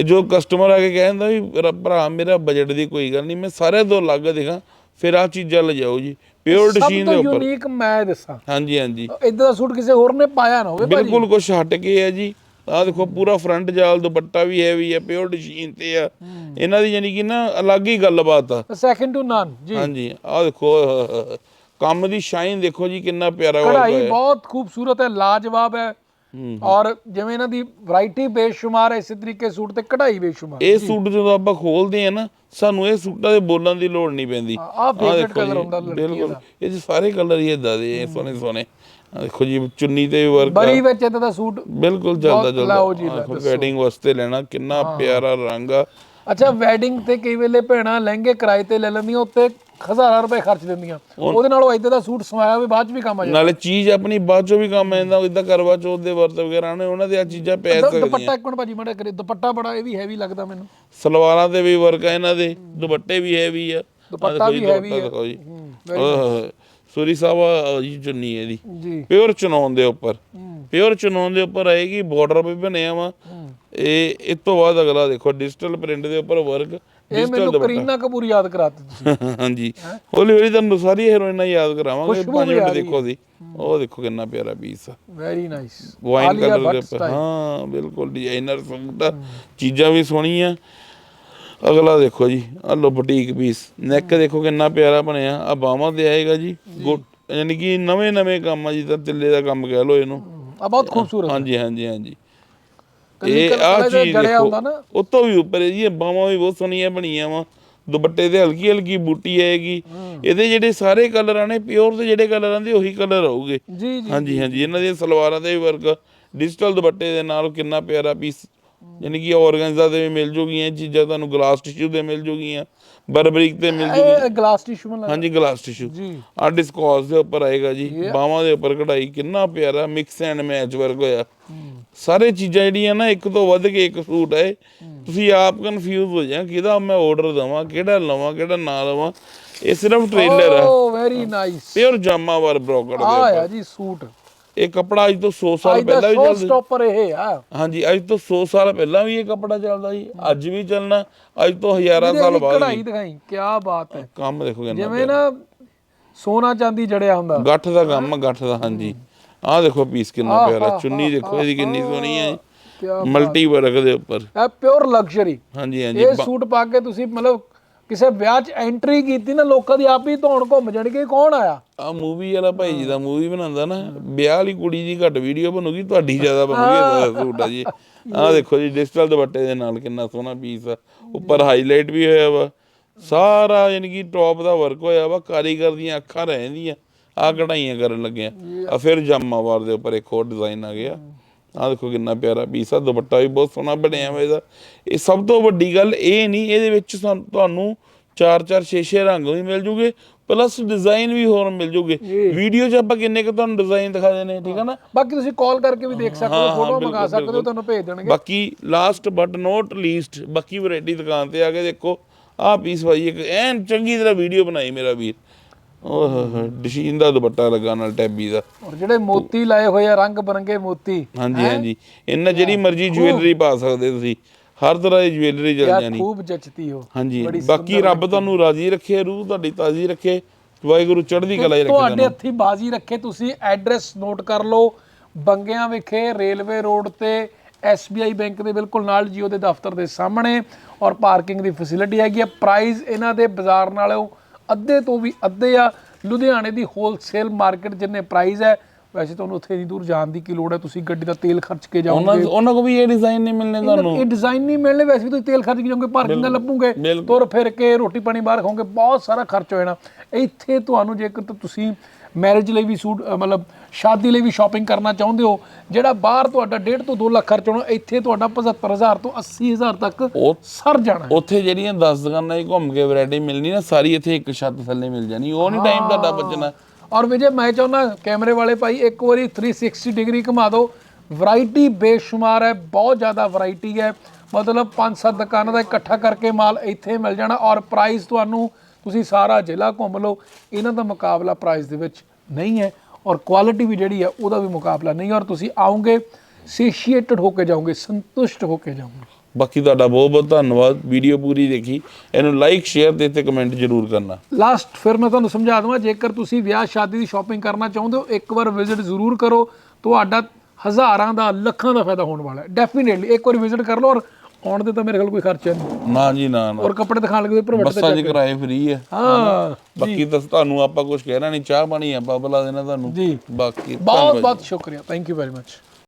ਇਹ ਜੋ ਕਸਟਮਰ ਆ ਕੇ ਕਹਿੰਦਾ ਵੀ ਭਰਾ ਮੇਰਾ ਬਜਟ ਦੀ ਕੋਈ ਗੱਲ ਨਹੀਂ ਮੈਂ ਸਾਰਿਆਂ ਤੋਂ ਅਲੱਗ ਦਿਖਾਂ ਫਿਰ ਆ ਚੀਜ਼ਾਂ ਲਿਜਾਓ ਜੀ। ਪਿਓਰ ਸਭ ਤੋਂ ਦੇ ਉੱਪਰ। ਯੂਨੀਕ ਮੈਂ ਦੱਸਾਂ। ਹਾਂਜੀ ਹਾਂਜੀ। ਇਦਾਂ ਦਾ ਸੂਟ ਕਿਸੇ ਹੋਰ ਨੇ ਪਾਇਆ ਨਾ ਹੋਵੇ ਭਾਜੀ। ਬਿਲਕੁਲ ਕੁਛ ਹਟ ਕੇ ਹੈ ਜੀ। ਆਹ ਦੇਖੋ ਪੂਰਾ ਫਰੰਟ ਜਾਲ ਦੁਪੱਟਾ ਵੀ ਹੈਵੀ ਹੈ ਪਿਓਰ ਡਿਜ਼ਾਈਨ ਤੇ ਆ। ਇਹਨਾਂ ਦੀ ਯਾਨੀ ਕਿ ਨਾ ਅਲੱਗ ਹੀ ਗੱਲਬਾਤ ਆ। ਸੈਕਿੰਡ ਟੂ ਨਨ ਜੀ। ਹਾਂਜੀ ਆਹ ਦੇਖੋ। ਕੰਮ ਦੀ ਸ਼ਾਈਨ ਦੇਖੋ ਜੀ ਕਿੰਨਾ ਪਿਆਰਾ work ਕਢਾਈ ਹੋਇਆ ਬਹੁਤ ਖੂਬਸੂਰਤ ਹੈ ਲਾਜਵਾਬ ਹੈ। ਔਰ ਜਿਵੇਂ ਇਹਨਾਂ ਦੀ ਵੈਰਾਈਟੀ ਬੇਸ਼ੁਮਾਰ ਹੈ ਇਸੇ ਤਰੀਕੇ ਸੂਟ ਤੇ ਕਢਾਈ ਬੇਸ਼ੁਮਾਰ ਇਹ ਸੂਟ ਜਦੋਂ ਆਪਾਂ ਖੋਲਦੇ ਆ ਨਾ ਸਾਨੂੰ ਇਹ ਸੂਟਾਂ ਦੇ ਬੋਲਣ ਦੀ ਲੋੜ ਨਹੀਂ ਪੈਂਦੀ। ਜੀ, ਹੁੰਦਾ ਬਿਲਕੁਲ। ਇਹ 'ਚ ਸਾਰੇ ਕਲਰ ਹੀ ਇਦਾਂ ਦੇ ਸੋਹਣੇ ਆਹ ਦੇਖੋ ਜੀ ਚੁੰਨੀ ਤੇ ਵਰਕ ਬਰੀ ਵਿੱਚ ਇਦਾਂ ਦਾ ਸੂਟ ਬਿਲਕੁਲ ਜੀ, ਦੇਖੋ ਦੱਸੋ। ਵੈਡਿੰਗ ਵਾਸਤੇ ਲੈਣਾ ਕਿੰਨਾ ਪਿਆਰਾ ਰੰਗ ਆ। ਅੱਛਾ ਵੈਡਿੰਗ ਤੇ ਕਈ ਵੇਲੇ ਭੈਣਾਂ ਲਹਿੰਗੇ ਕਿਰਾਏ ਤੇ ਲੈ ਲੈਂਦੀਆਂ ਉੱਤੇ ਹਜ਼ਾਰਾਂ ਰੁਪਏ ਖਰਚ ਦਿੰਦੀਆਂ। ਉਹਦੇ ਨਾਲੋਂ ਇਦਾਂ ਦਾ ਸੂਟ ਸਵਾਇਆ ਵੀ ਬਾਅਦ ਚ ਵੀ ਕੰਮ ਆ ਜਾਂਦਾ। ਨਾਲੇ ਚੀਜ਼ ਆਪਣੀ ਬਾਅਦ ਚੋਂ ਵੀ ਕੰਮ ਆ ਜਾਂਦਾ ਇਦਾਂ ਕਰਵਾ ਚੌਥ ਦੇ ਵਰਤ ਵਗੈਰਾ ਨੇ ਉਹਨਾਂ ਦੇ ਆ ਚੀਜ਼ਾਂ ਪੈ ਸਕਦੀਆਂ ਦੁਪੱਟਾ ਇੱਕ ਮਿੰਟ ਭਾਜੀ ਮੜਾ ਕਰੇ ਦੁਪੱਟਾ ਬੜਾ ਇਹ ਵੀ ਹੈਵੀ ਲੱਗਦਾ ਮੈਨੂੰ। ਸਲਵਾਰਾਂ ਤੇ ਵੀ ਵਰਕ ਆ ਇਹਨਾਂ ਦੇ ਦੁਪੱਟੇ ਵੀ ਹੈਵੀ ਆ। ਦੁਪੱਟਾ ਵੀ ਦੁਪੱਟਾ ਆ। ਦੇਖੋ ਜੀ। ਹੂੰ। ਸੂਰੀ ਸਾਹਿਬ ਜੀ ਚੁੰਨੀ ਇਹਦੀ। ਜੀ। ਪਿਓਰ ਚਨੌਨ ਦੇ ਉੱਪਰ। ਹੂੰ, ਪਿਓਰ ਚਨੌਨ ਦੇ ਉੱਪਰ ਆਏਗੀ ਬਾਰਡਰ ਵੀ ਬਣਿਆ ਵਾ। ਹੂੰ। ਇਹ ਇਸ ਤੋਂ ਬਾਅਦ ਅਗਲਾ ਦੇਖੋ ਡਿਜੀਟਲ ਪ੍ਰਿੰਟ ਦੇ ਉੱਪਰ ਵਰਕ ਇਹ ਮੈਨੂੰ ਕਰੀਨਾ ਕਪੂਰ ਯਾਦ ਕਰਾਤੀ ਤੁਸੀਂ। <laughs> ਹਾਂਜੀ। ਹੌਲੀ ਹੌਲੀ ਤੁਹਾਨੂੰ ਸਾਰੀ ਹੀਰੋਇਨਾਂ ਯਾਦ ਕਰਾਵਾਂਗੇ। ਪੰਜ ਮਿੰਟ ਦੇਖੋ ਜੀ। ਉਹ ਦੇਖੋ ਕਿੰਨਾ ਪਿਆਰਾ ਪੀਸ ਆ। ਵੈਰੀ ਨਾਈਸ ਵਾਈਨ ਕਲਰ ਦੇ ਹਾਂ ਬਿਲਕੁਲ ਡਿਜ਼ਾਈਨਰ ਸੂਟ ਚੀਜ਼ਾਂ ਵੀ ਸੋਹਣੀਆਂ। ਅਗਲਾ ਦੇਖੋ ਜੀ ਆ ਲੋ ਬੁਟੀਕ ਪੀਸ ਨੈਕ ਦੇਖੋ ਕਿੰਨਾ ਪਿਆਰਾ ਬਣਿਆ। ਆ ਬਾਹਾਂ ਤੇ ਆਏਗਾ ਜੀ। ਯਾਨੀ ਕਿ ਨਵੇਂ ਨਵੇਂ ਕੰਮ ਆ ਜੀ ਤਾਂ ਤਿੱਲੇ ਦਾ ਕੰਮ ਕਹਿ ਲੋ ਇਹਨੂੰ। ਆ ਬਹੁਤ ਖੂਬਸੂਰਤ ਹਾਂਜੀ ਹਾਂਜੀ ਹਾਂਜੀ। ਇਹ ਆ ਦਾ ਚੀਜ਼ ਦੇਖੋ ਹੁੰਦਾ ਨਾ। ਉਤੋਂ ਵੀ ਉੱਪਰ ਹੈ ਜੀ ਇਹ ਬਾਹਾਂ ਵੀ ਬਹੁਤ ਸੋਹਣੀਆਂ ਬਣੀਆਂ ਵਾ। ਦੁਪੱਟੇ ਤੇ ਹਲਕੀ ਹਲਕੀ ਬੂਟੀ ਆਏਗੀ। ਇਹਦੇ ਜਿਹੜੇ ਸਾਰੇ ਕਲਰ ਆਣੇ ਪਿਓਰ ਦੇ ਜਿਹੜੇ ਕਲਰ ਆਂਦੇ ਉਹੀ ਕਲਰ ਆਉਗੇ ਹਾਂਜੀ ਹਾਂਜੀ ਇਹਨਾਂ ਦੀਆਂ ਸਲਵਾਰਾਂ ਦੇ ਵੀ ਵਰਕ ਡਿਜੀਟਲ ਦੁਪੱਟੇ ਦੇ ਨਾਲ ਕਿੰਨਾ ਪਿਆਰਾ ਪੀਸ ਯਾਨੀ ਕਿ ਆਰਗੈਂਜ਼ਾ ਦੇ ਵੀ ਮਿਲ ਜੂਗੀਆਂ ਚੀਜ਼ਾਂ ਤੁਹਾਨੂੰ ਗਲਾਸ ਟਿਸ਼ੂ ਦੇ ਮਿਲ ਜੂਗੀਆਂ ਬਰਬਰੀਕ ਤੇ ਮਿਲ ਜੂਗੀ ਇਹ ਗਲਾਸ ਟਿਸ਼ੂ ਮਨ ਹਾਂਜੀ ਗਲਾਸ ਟਿਸ਼ੂ। ਜੀ। ਆ ਡਿਸਕੋਸ ਦੇ ਉੱਪਰ ਆਏਗਾ ਜੀ। ਬਾਹਾਂ ਦੇ ਉੱਪਰ ਕਢਾਈ ਕਿੰਨਾ ਪਿਆਰਾ ਮਿਕਸ ਐਂਡ ਮੈਚ ਵਰਕ ਹੋਇਆ। ਸਾਰੇ ਚੀਜ਼ਾਂ ਜਿਹੜੀਆਂ ਨਾ ਇੱਕ ਤੋਂ ਵੱਧ ਕੇ ਇੱਕ ਸੂਟ ਹੈ। ਤੁਸੀਂ ਆਪ ਕਨਫਿਊਜ਼ ਹੋ ਜਾ ਕਿਹਦਾ ਮੈਂ ਆਰਡਰ ਦਵਾਂ ਕਿਹੜਾ ਲਵਾਂ ਕਿਹੜਾ ਨਾ ਲਵਾਂ। ਇਹ ਸਿਰਫ ਟ੍ਰੇਲਰ ਆ। Oh very nice pure jamawar ਬ੍ਰੋਕਰ ਦੇ ਆ ਜੀ ਸੂਟ। ਇਹ ਕਪੜਾ ਅੱਜ ਤੋਂ 100 ਸਾਲ ਪਹਿਲਾਂ ਵੀ ਸ਼ੋ ਚੱਲਦਾ ਸਟਾਪਰ ਇਹ ਆ। ਹਾਂਜੀ ਅੱਜ ਤੋਂ 100 ਸਾਲ ਪਹਿਲਾਂ ਵੀ ਇਹ ਕਪੜਾ ਚੱਲਦਾ ਜੀ। ਅੱਜ ਵੀ ਚੱਲਣਾ ਅੱਜ ਤੋਂ ਹਜ਼ਾਰਾਂ ਸਾਲ ਬਾਅਦ ਕਢਾਈ ਦਿਖਾਈ ਕੀ ਬਾਤ ਹੈ। ਕੰਮ ਦੇਖੋ ਕਿੰਨਾ ਜਿਵੇਂ ਨਾ ਸੋਨਾ ਚਾਂਦੀ ਜੜਿਆ ਹੁੰਦਾ। ਗੱਠ ਦਾ ਕੰਮ ਗੱਠ ਦਾ ਹਾਂਜੀ। ਆਹ ਦੇਖੋ ਪੀਸ ਕਿੰਨਾ ਪਿਆਰਾ ਚੁੰਨੀ ਦੇਖੋ ਇਹਦੀ ਕਿੰਨੀ ਸੋਹਣੀ ਹੈ। ਮਲਟੀ ਵਰਕ ਦੇ ਉੱਪਰ। ਇਹ ਪਿਓਰ ਲਗਜ਼ਰੀ ਹਾਂਜੀ ਹਾਂਜੀ। ਇਹ ਸੂਟ ਪਾ ਕੇ ਤੁਸੀਂ ਮਤਲਬ ਕਿਸੇ ਵਿਆਹ 'ਚ ਐਂਟਰੀ ਕੀਤੀ ਨਾ, ਲੋਕਾਂ ਦੀ ਆਪ ਹੀ ਧੌਣ ਘੁੰਮ ਜਾਣਗੇ ਕੌਣ ਆਇਆ? ਆ ਮੂਵੀ ਵਾਲਾ ਭਾਈ ਜੀ ਦਾ ਮੂਵੀ ਬਣਾਉਂਦਾ ਨਾ, ਵਿਆਹ ਵਾਲੀ ਕੁੜੀ ਦੀ ਘੱਟ ਵੀਡੀਓ ਬਣੂਗੀ, ਤੁਹਾਡੀ ਜ਼ਿਆਦਾ ਬਣੂਗੀ ਇਹਦਾ ਸੂਟ ਆ ਦੇਖੋ ਜੀ ਡਿਜੀਟਲ ਦੁਪੱਟੇ ਦੇ ਨਾਲ ਕਿੰਨਾ ਸੋਹਣਾ ਪੀਸ ਆ। ਉੱਪਰ ਹਾਈਲਾਈਟ ਵੀ ਹੋਇਆ ਵਾ। ਸਾਰਾ ਯਾਨੀ ਕਿ ਟੌਪ ਦਾ ਵਰਕ ਹੋਇਆ ਵਾ, ਕਾਰੀਗਰ ਦੀਆਂ ਅੱਖਾਂ ਰਹਿੰਦੀਆਂ ਆ ਕਢਾਈਆਂ ਕਰਨ ਲੱਗਿਆ। ਆ ਫਿਰ ਜਾਮਾਵਾਰ ਦੇ ਉੱਪਰ ਇੱਕ ਹੋਰ ਡਿਜ਼ਾਈਨ ਆ ਗਿਆ। ਆਹ ਦੇਖੋ ਕਿੰਨਾ ਪਿਆਰਾ ਪੀਸ ਆ ਦੁਪੱਟਾ ਵੀ ਬਹੁਤ ਸੋਹਣਾ ਬਣਿਆ ਹੋਇਆ ਇਹਦਾ। ਇਹ ਸਭ ਤੋਂ ਵੱਡੀ ਗੱਲ ਇਹ ਨਹੀਂ ਇਹਦੇ ਵਿੱਚ ਤੁਹਾਨੂੰ ਚਾਰ ਚਾਰ ਛੇ ਛੇ ਰੰਗ ਵੀ ਮਿਲ ਜੂਗੇ ਪਲੱਸ ਡਿਜ਼ਾਈਨ ਵੀ ਹੋਰ ਮਿਲ ਜੂਗੇ। ਵੀਡੀਓ 'ਚ ਆਪਾਂ ਕਿੰਨੇ ਕੁ ਤੁਹਾਨੂੰ ਡਿਜ਼ਾਈਨ ਦਿਖਾ ਦੇਣੇ ਠੀਕ ਹੈ ਨਾ? ਬਾਕੀ ਤੁਸੀਂ ਕਾਲ ਕਰਕੇ ਵੀ ਦੇਖ ਸਕਦੇ ਹੋ ਫੋਟੋ ਮੰਗਾ ਸਕਦੇ ਹੋ। ਤੁਹਾਨੂੰ ਭੇਜ ਦੇਣਗੇ। ਬਾਕੀ ਲਾਸਟ ਬਟ ਨੋਟ ਲੀਸਟ ਬਾਕੀ ਵੈਰਾਈਟੀ ਦੁਕਾਨ ਤੇ ਆ ਕੇ ਦੇਖੋ ਆਹ ਪੀਸ ਭਾਈ ਇੱਕ ਐਨ ਚੰਗੀ ਤਰ੍ਹਾਂ ਵੀਡੀਓ ਬਣਾਈ ਮੇਰਾ ਵੀਰ। ਓਹ ਡਿਸ਼ੀਨ ਦਾ ਦੁਪੱਟਾ ਲੱਗਾ ਨਾਲ ਟੈਬੀ ਦਾ। ਔਰ ਜਿਹੜੇ ਮੋਤੀ ਲਾਏ ਹੋਏ ਆ ਰੰਗ ਬਰੰਗੇ ਮੋਤੀ ਹਾਂਜੀ ਹਾਂਜੀ। ਇਹਨਾਂ ਜਿਹੜੀ ਮਰਜ਼ੀ ਜੁਐਲਰੀ ਪਾ ਸਕਦੇ ਤੁਸੀਂ। ਹਰ ਤਰ੍ਹਾਂ ਦੀ ਜੁਐਲਰੀ ਕਿਆ ਜਾਣੀ। ਖੂਬ ਜਚਤੀ ਹੋ ਹਾਂਜੀ ਬਾਕੀ ਰੱਬ ਤੁਹਾਨੂੰ ਰਾਜੀ ਰੱਖੇ ਰੂਹ ਤੁਹਾਡੀ ਤਾਜ਼ੀ ਰੱਖੇ ਵਾਹਿਗੁਰੂ ਚੜ੍ਹਦੀ ਕਲਾ 'ਚ ਰੱਖੇ ਤੁਹਾਡੇ ਹੱਥੀ ਬਾਜ਼ੀ ਰੱਖੇ ਤੁਸੀਂ ਐਡਰੈਸ ਨੋਟ ਕਰ ਲਓ ਬੰਗਿਆਂ ਵਿਖੇ ਰੇਲਵੇ ਰੋਡ ਤੇ SBI ਬੈਂਕ ਦੇ ਬਿਲਕੁਲ ਨਾਲ ਜੀਓ ਦੇ ਦਫ਼ਤਰ ਦੇ ਸਾਹਮਣੇ ਔਰ ਪਾਰਕਿੰਗ ਦੀ ਫੈਸਿਲਿਟੀ ਹੈਗੀ ਆ। ਪ੍ਰਾਈਸ ਇਹਨਾਂ ਦੇ ਬਾਜ਼ਾਰ ਨਾਲੋਂ ਅੱਧੇ ਤੋਂ ਵੀ ਅੱਧੇ ਆ। ਲੁਧਿਆਣੇ ਦੀ ਹੋਲਸੇਲ ਮਾਰਕੀਟ ਜਿੰਨੇ ਪ੍ਰਾਈਸ ਹੈ ਵੈਸੇ ਤੁਹਾਨੂੰ ਉੱਥੇ ਨਹੀਂ ਦੂਰ ਜਾਣ ਦੀ ਕੀ ਲੋੜ ਹੈ? ਤੁਸੀਂ ਗੱਡੀ ਦਾ ਤੇਲ ਖਰਚ ਕੇ ਜਾਓਗੇ। ਉਹਨਾਂ ਕੋ ਵੀ ਇਹ ਡਿਜ਼ਾਈਨ ਨਹੀਂ ਮਿਲਨੇ ਤੁਹਾਨੂੰ। ਇਹ ਡਿਜ਼ਾਈਨ ਨਹੀਂ ਮਿਲਣੇ ਵੈਸੇ ਵੀ ਤੁਸੀਂ ਤੇਲ ਖਰਚ ਕੇ ਜਾਓਗੇ ਪਾਰਕਿੰਗ ਦਾ ਲੱਭੋਗੇ। ਤੁਰ ਫਿਰ ਕੇ ਰੋਟੀ ਪਾਣੀ ਬਾਹਰ ਖਾਓਗੇ ਬਹੁਤ ਸਾਰਾ ਖਰਚ ਹੋ ਜਾਣਾ। ਇੱਥੇ ਤੁਹਾਨੂੰ ਜੇਕਰ ਤੁਸੀਂ ਮੈਰਿਜ ਲਈ ਵੀ ਸੂਟ ਅ, ਮਤਲਬ ਸ਼ਾਦੀ ਲਈ ਵੀ ਸ਼ਾਪਿੰਗ ਕਰਨਾ ਚਾਹੁੰਦੇ ਹੋ ਜਿਹੜਾ ਬਾਹਰ ਤੁਹਾਡਾ 1.5 ਤੋਂ 2 ਲੱਖ ਖਰਚ ਹੋਣਾ ਇੱਥੇ ਤੁਹਾਡਾ 75000 ਤੋਂ 80000 ਤੱਕ ਉਹ ਸਰ ਜਾਣਾ ਹੈ। ਉੱਥੇ ਜਿਹੜੀਆਂ 10 ਦੁਕਾਨਾਂ 'ਚ ਘੁੰਮ ਕੇ ਵੈਰਾਈਟੀ ਮਿਲਣੀ ਨਾ ਸਾਰੀ ਇੱਥੇ ਇੱਕ ਛੱਤ ਥੱਲੇ ਮਿਲ ਜਾਣੀ ਉਹ ਨਹੀਂ ਟਾਈਮ ਤੁਹਾਡਾ ਬਚਣਾ। ਔਰ ਵਿਜੇ ਮੈਂ ਚਾਹੁੰਦਾ ਕੈਮਰੇ ਵਾਲੇ ਭਾਈ ਇੱਕ ਵਾਰੀ 360 ਡਿਗਰੀ ਘੁਮਾ ਦਿਓ। ਵੈਰਾਈਟੀ ਬੇਸ਼ੁਮਾਰ ਹੈ ਬਹੁਤ ਜ਼ਿਆਦਾ ਵੈਰਾਈਟੀ ਹੈ। ਮਤਲਬ ਪੰਜ ਸੱਤ ਦੁਕਾਨਾਂ ਦਾ ਇਕੱਠਾ ਕਰਕੇ ਮਾਲ ਇੱਥੇ ਮਿਲ ਜਾਣਾ ਔਰ ਪ੍ਰਾਈਸ ਤੁਹਾਨੂੰ ਤੁਸੀਂ ਸਾਰਾ ਜ਼ਿਲ੍ਹਾ ਘੁੰਮ ਲਓ ਇਹਨਾਂ ਦਾ ਮੁਕਾਬਲਾ ਪ੍ਰਾਈਸ ਦੇ ਵਿੱਚ ਨਹੀਂ ਹੈ ਔਰ ਕੁਆਲਿਟੀ ਵੀ ਜਿਹੜੀ ਹੈ ਉਹਦਾ ਵੀ ਮੁਕਾਬਲਾ ਨਹੀਂ ਔਰ ਤੁਸੀਂ ਆਓਗੇ ਸੇਸ਼ੀਏਟਡ ਹੋ ਕੇ ਜਾਓਗੇ ਸੰਤੁਸ਼ਟ ਹੋ ਕੇ ਜਾਓਗੇ। ਬਾਕੀ ਤੁਹਾਡਾ ਬਹੁਤ ਬਹੁਤ ਧੰਨਵਾਦ ਵੀਡੀਓ ਪੂਰੀ ਦੇਖੀ ਇਹਨੂੰ ਲਾਈਕ ਸ਼ੇਅਰ ਤੇ ਤੇ ਕਮੈਂਟ ਜ਼ਰੂਰ ਕਰਨਾ। ਲਾਸਟ ਫਿਰ ਮੈਂ ਤੁਹਾਨੂੰ ਸਮਝਾ ਦਵਾਂ ਜੇਕਰ ਤੁਸੀਂ ਵਿਆਹ ਸ਼ਾਦੀ ਦੀ ਸ਼ਾਪਿੰਗ ਕਰਨਾ ਚਾਹੁੰਦੇ ਹੋ ਇੱਕ ਵਾਰ ਵਿਜ਼ਿਟ ਜ਼ਰੂਰ ਕਰੋ ਤੁਹਾਡਾ ਹਜ਼ਾਰਾਂ ਦਾ ਲੱਖਾਂ ਦਾ ਫਾਇਦਾ ਹੋਣ ਵਾਲਾ ਹੈ। ਡੈਫੀਨਿਟਲੀ ਇੱਕ ਵਾਰ ਵਿਜ਼ਿਟ ਕਰ ਲਓ ਔਰ ਆਉਣ ਦੇ ਤਾਂ ਮੇਰੇ ਖਿਆਲ ਕੋਈ ਖਰਚਾ ਨਹੀਂ। ਨਾ ਜੀ ਨਾ ਨਾ। ਔਰ ਕੱਪੜੇ ਦਿਖਾਣ ਲੱਗੇ ਪ੍ਰੋਵਾਈਡ ਬੱਸਾਂ 'ਚ ਕਿਰਾਏ ਫ੍ਰੀ ਹੈ ਹਾਂ। ਬਾਕੀ ਤਾਂ ਤੁਹਾਨੂੰ ਆਪਾਂ ਕੁਝ ਕਹਿਣਾ ਨਹੀਂ ਚਾਹ ਪਾਣੀ ਆਪਾਂ ਬੁਲਾ ਦੇਣਾ ਤੁਹਾਨੂੰ। ਜੀ। ਬਾਕੀ ਬਹੁਤ ਬਹੁਤ ਸ਼ੁਕਰੀਆ। Thank you very much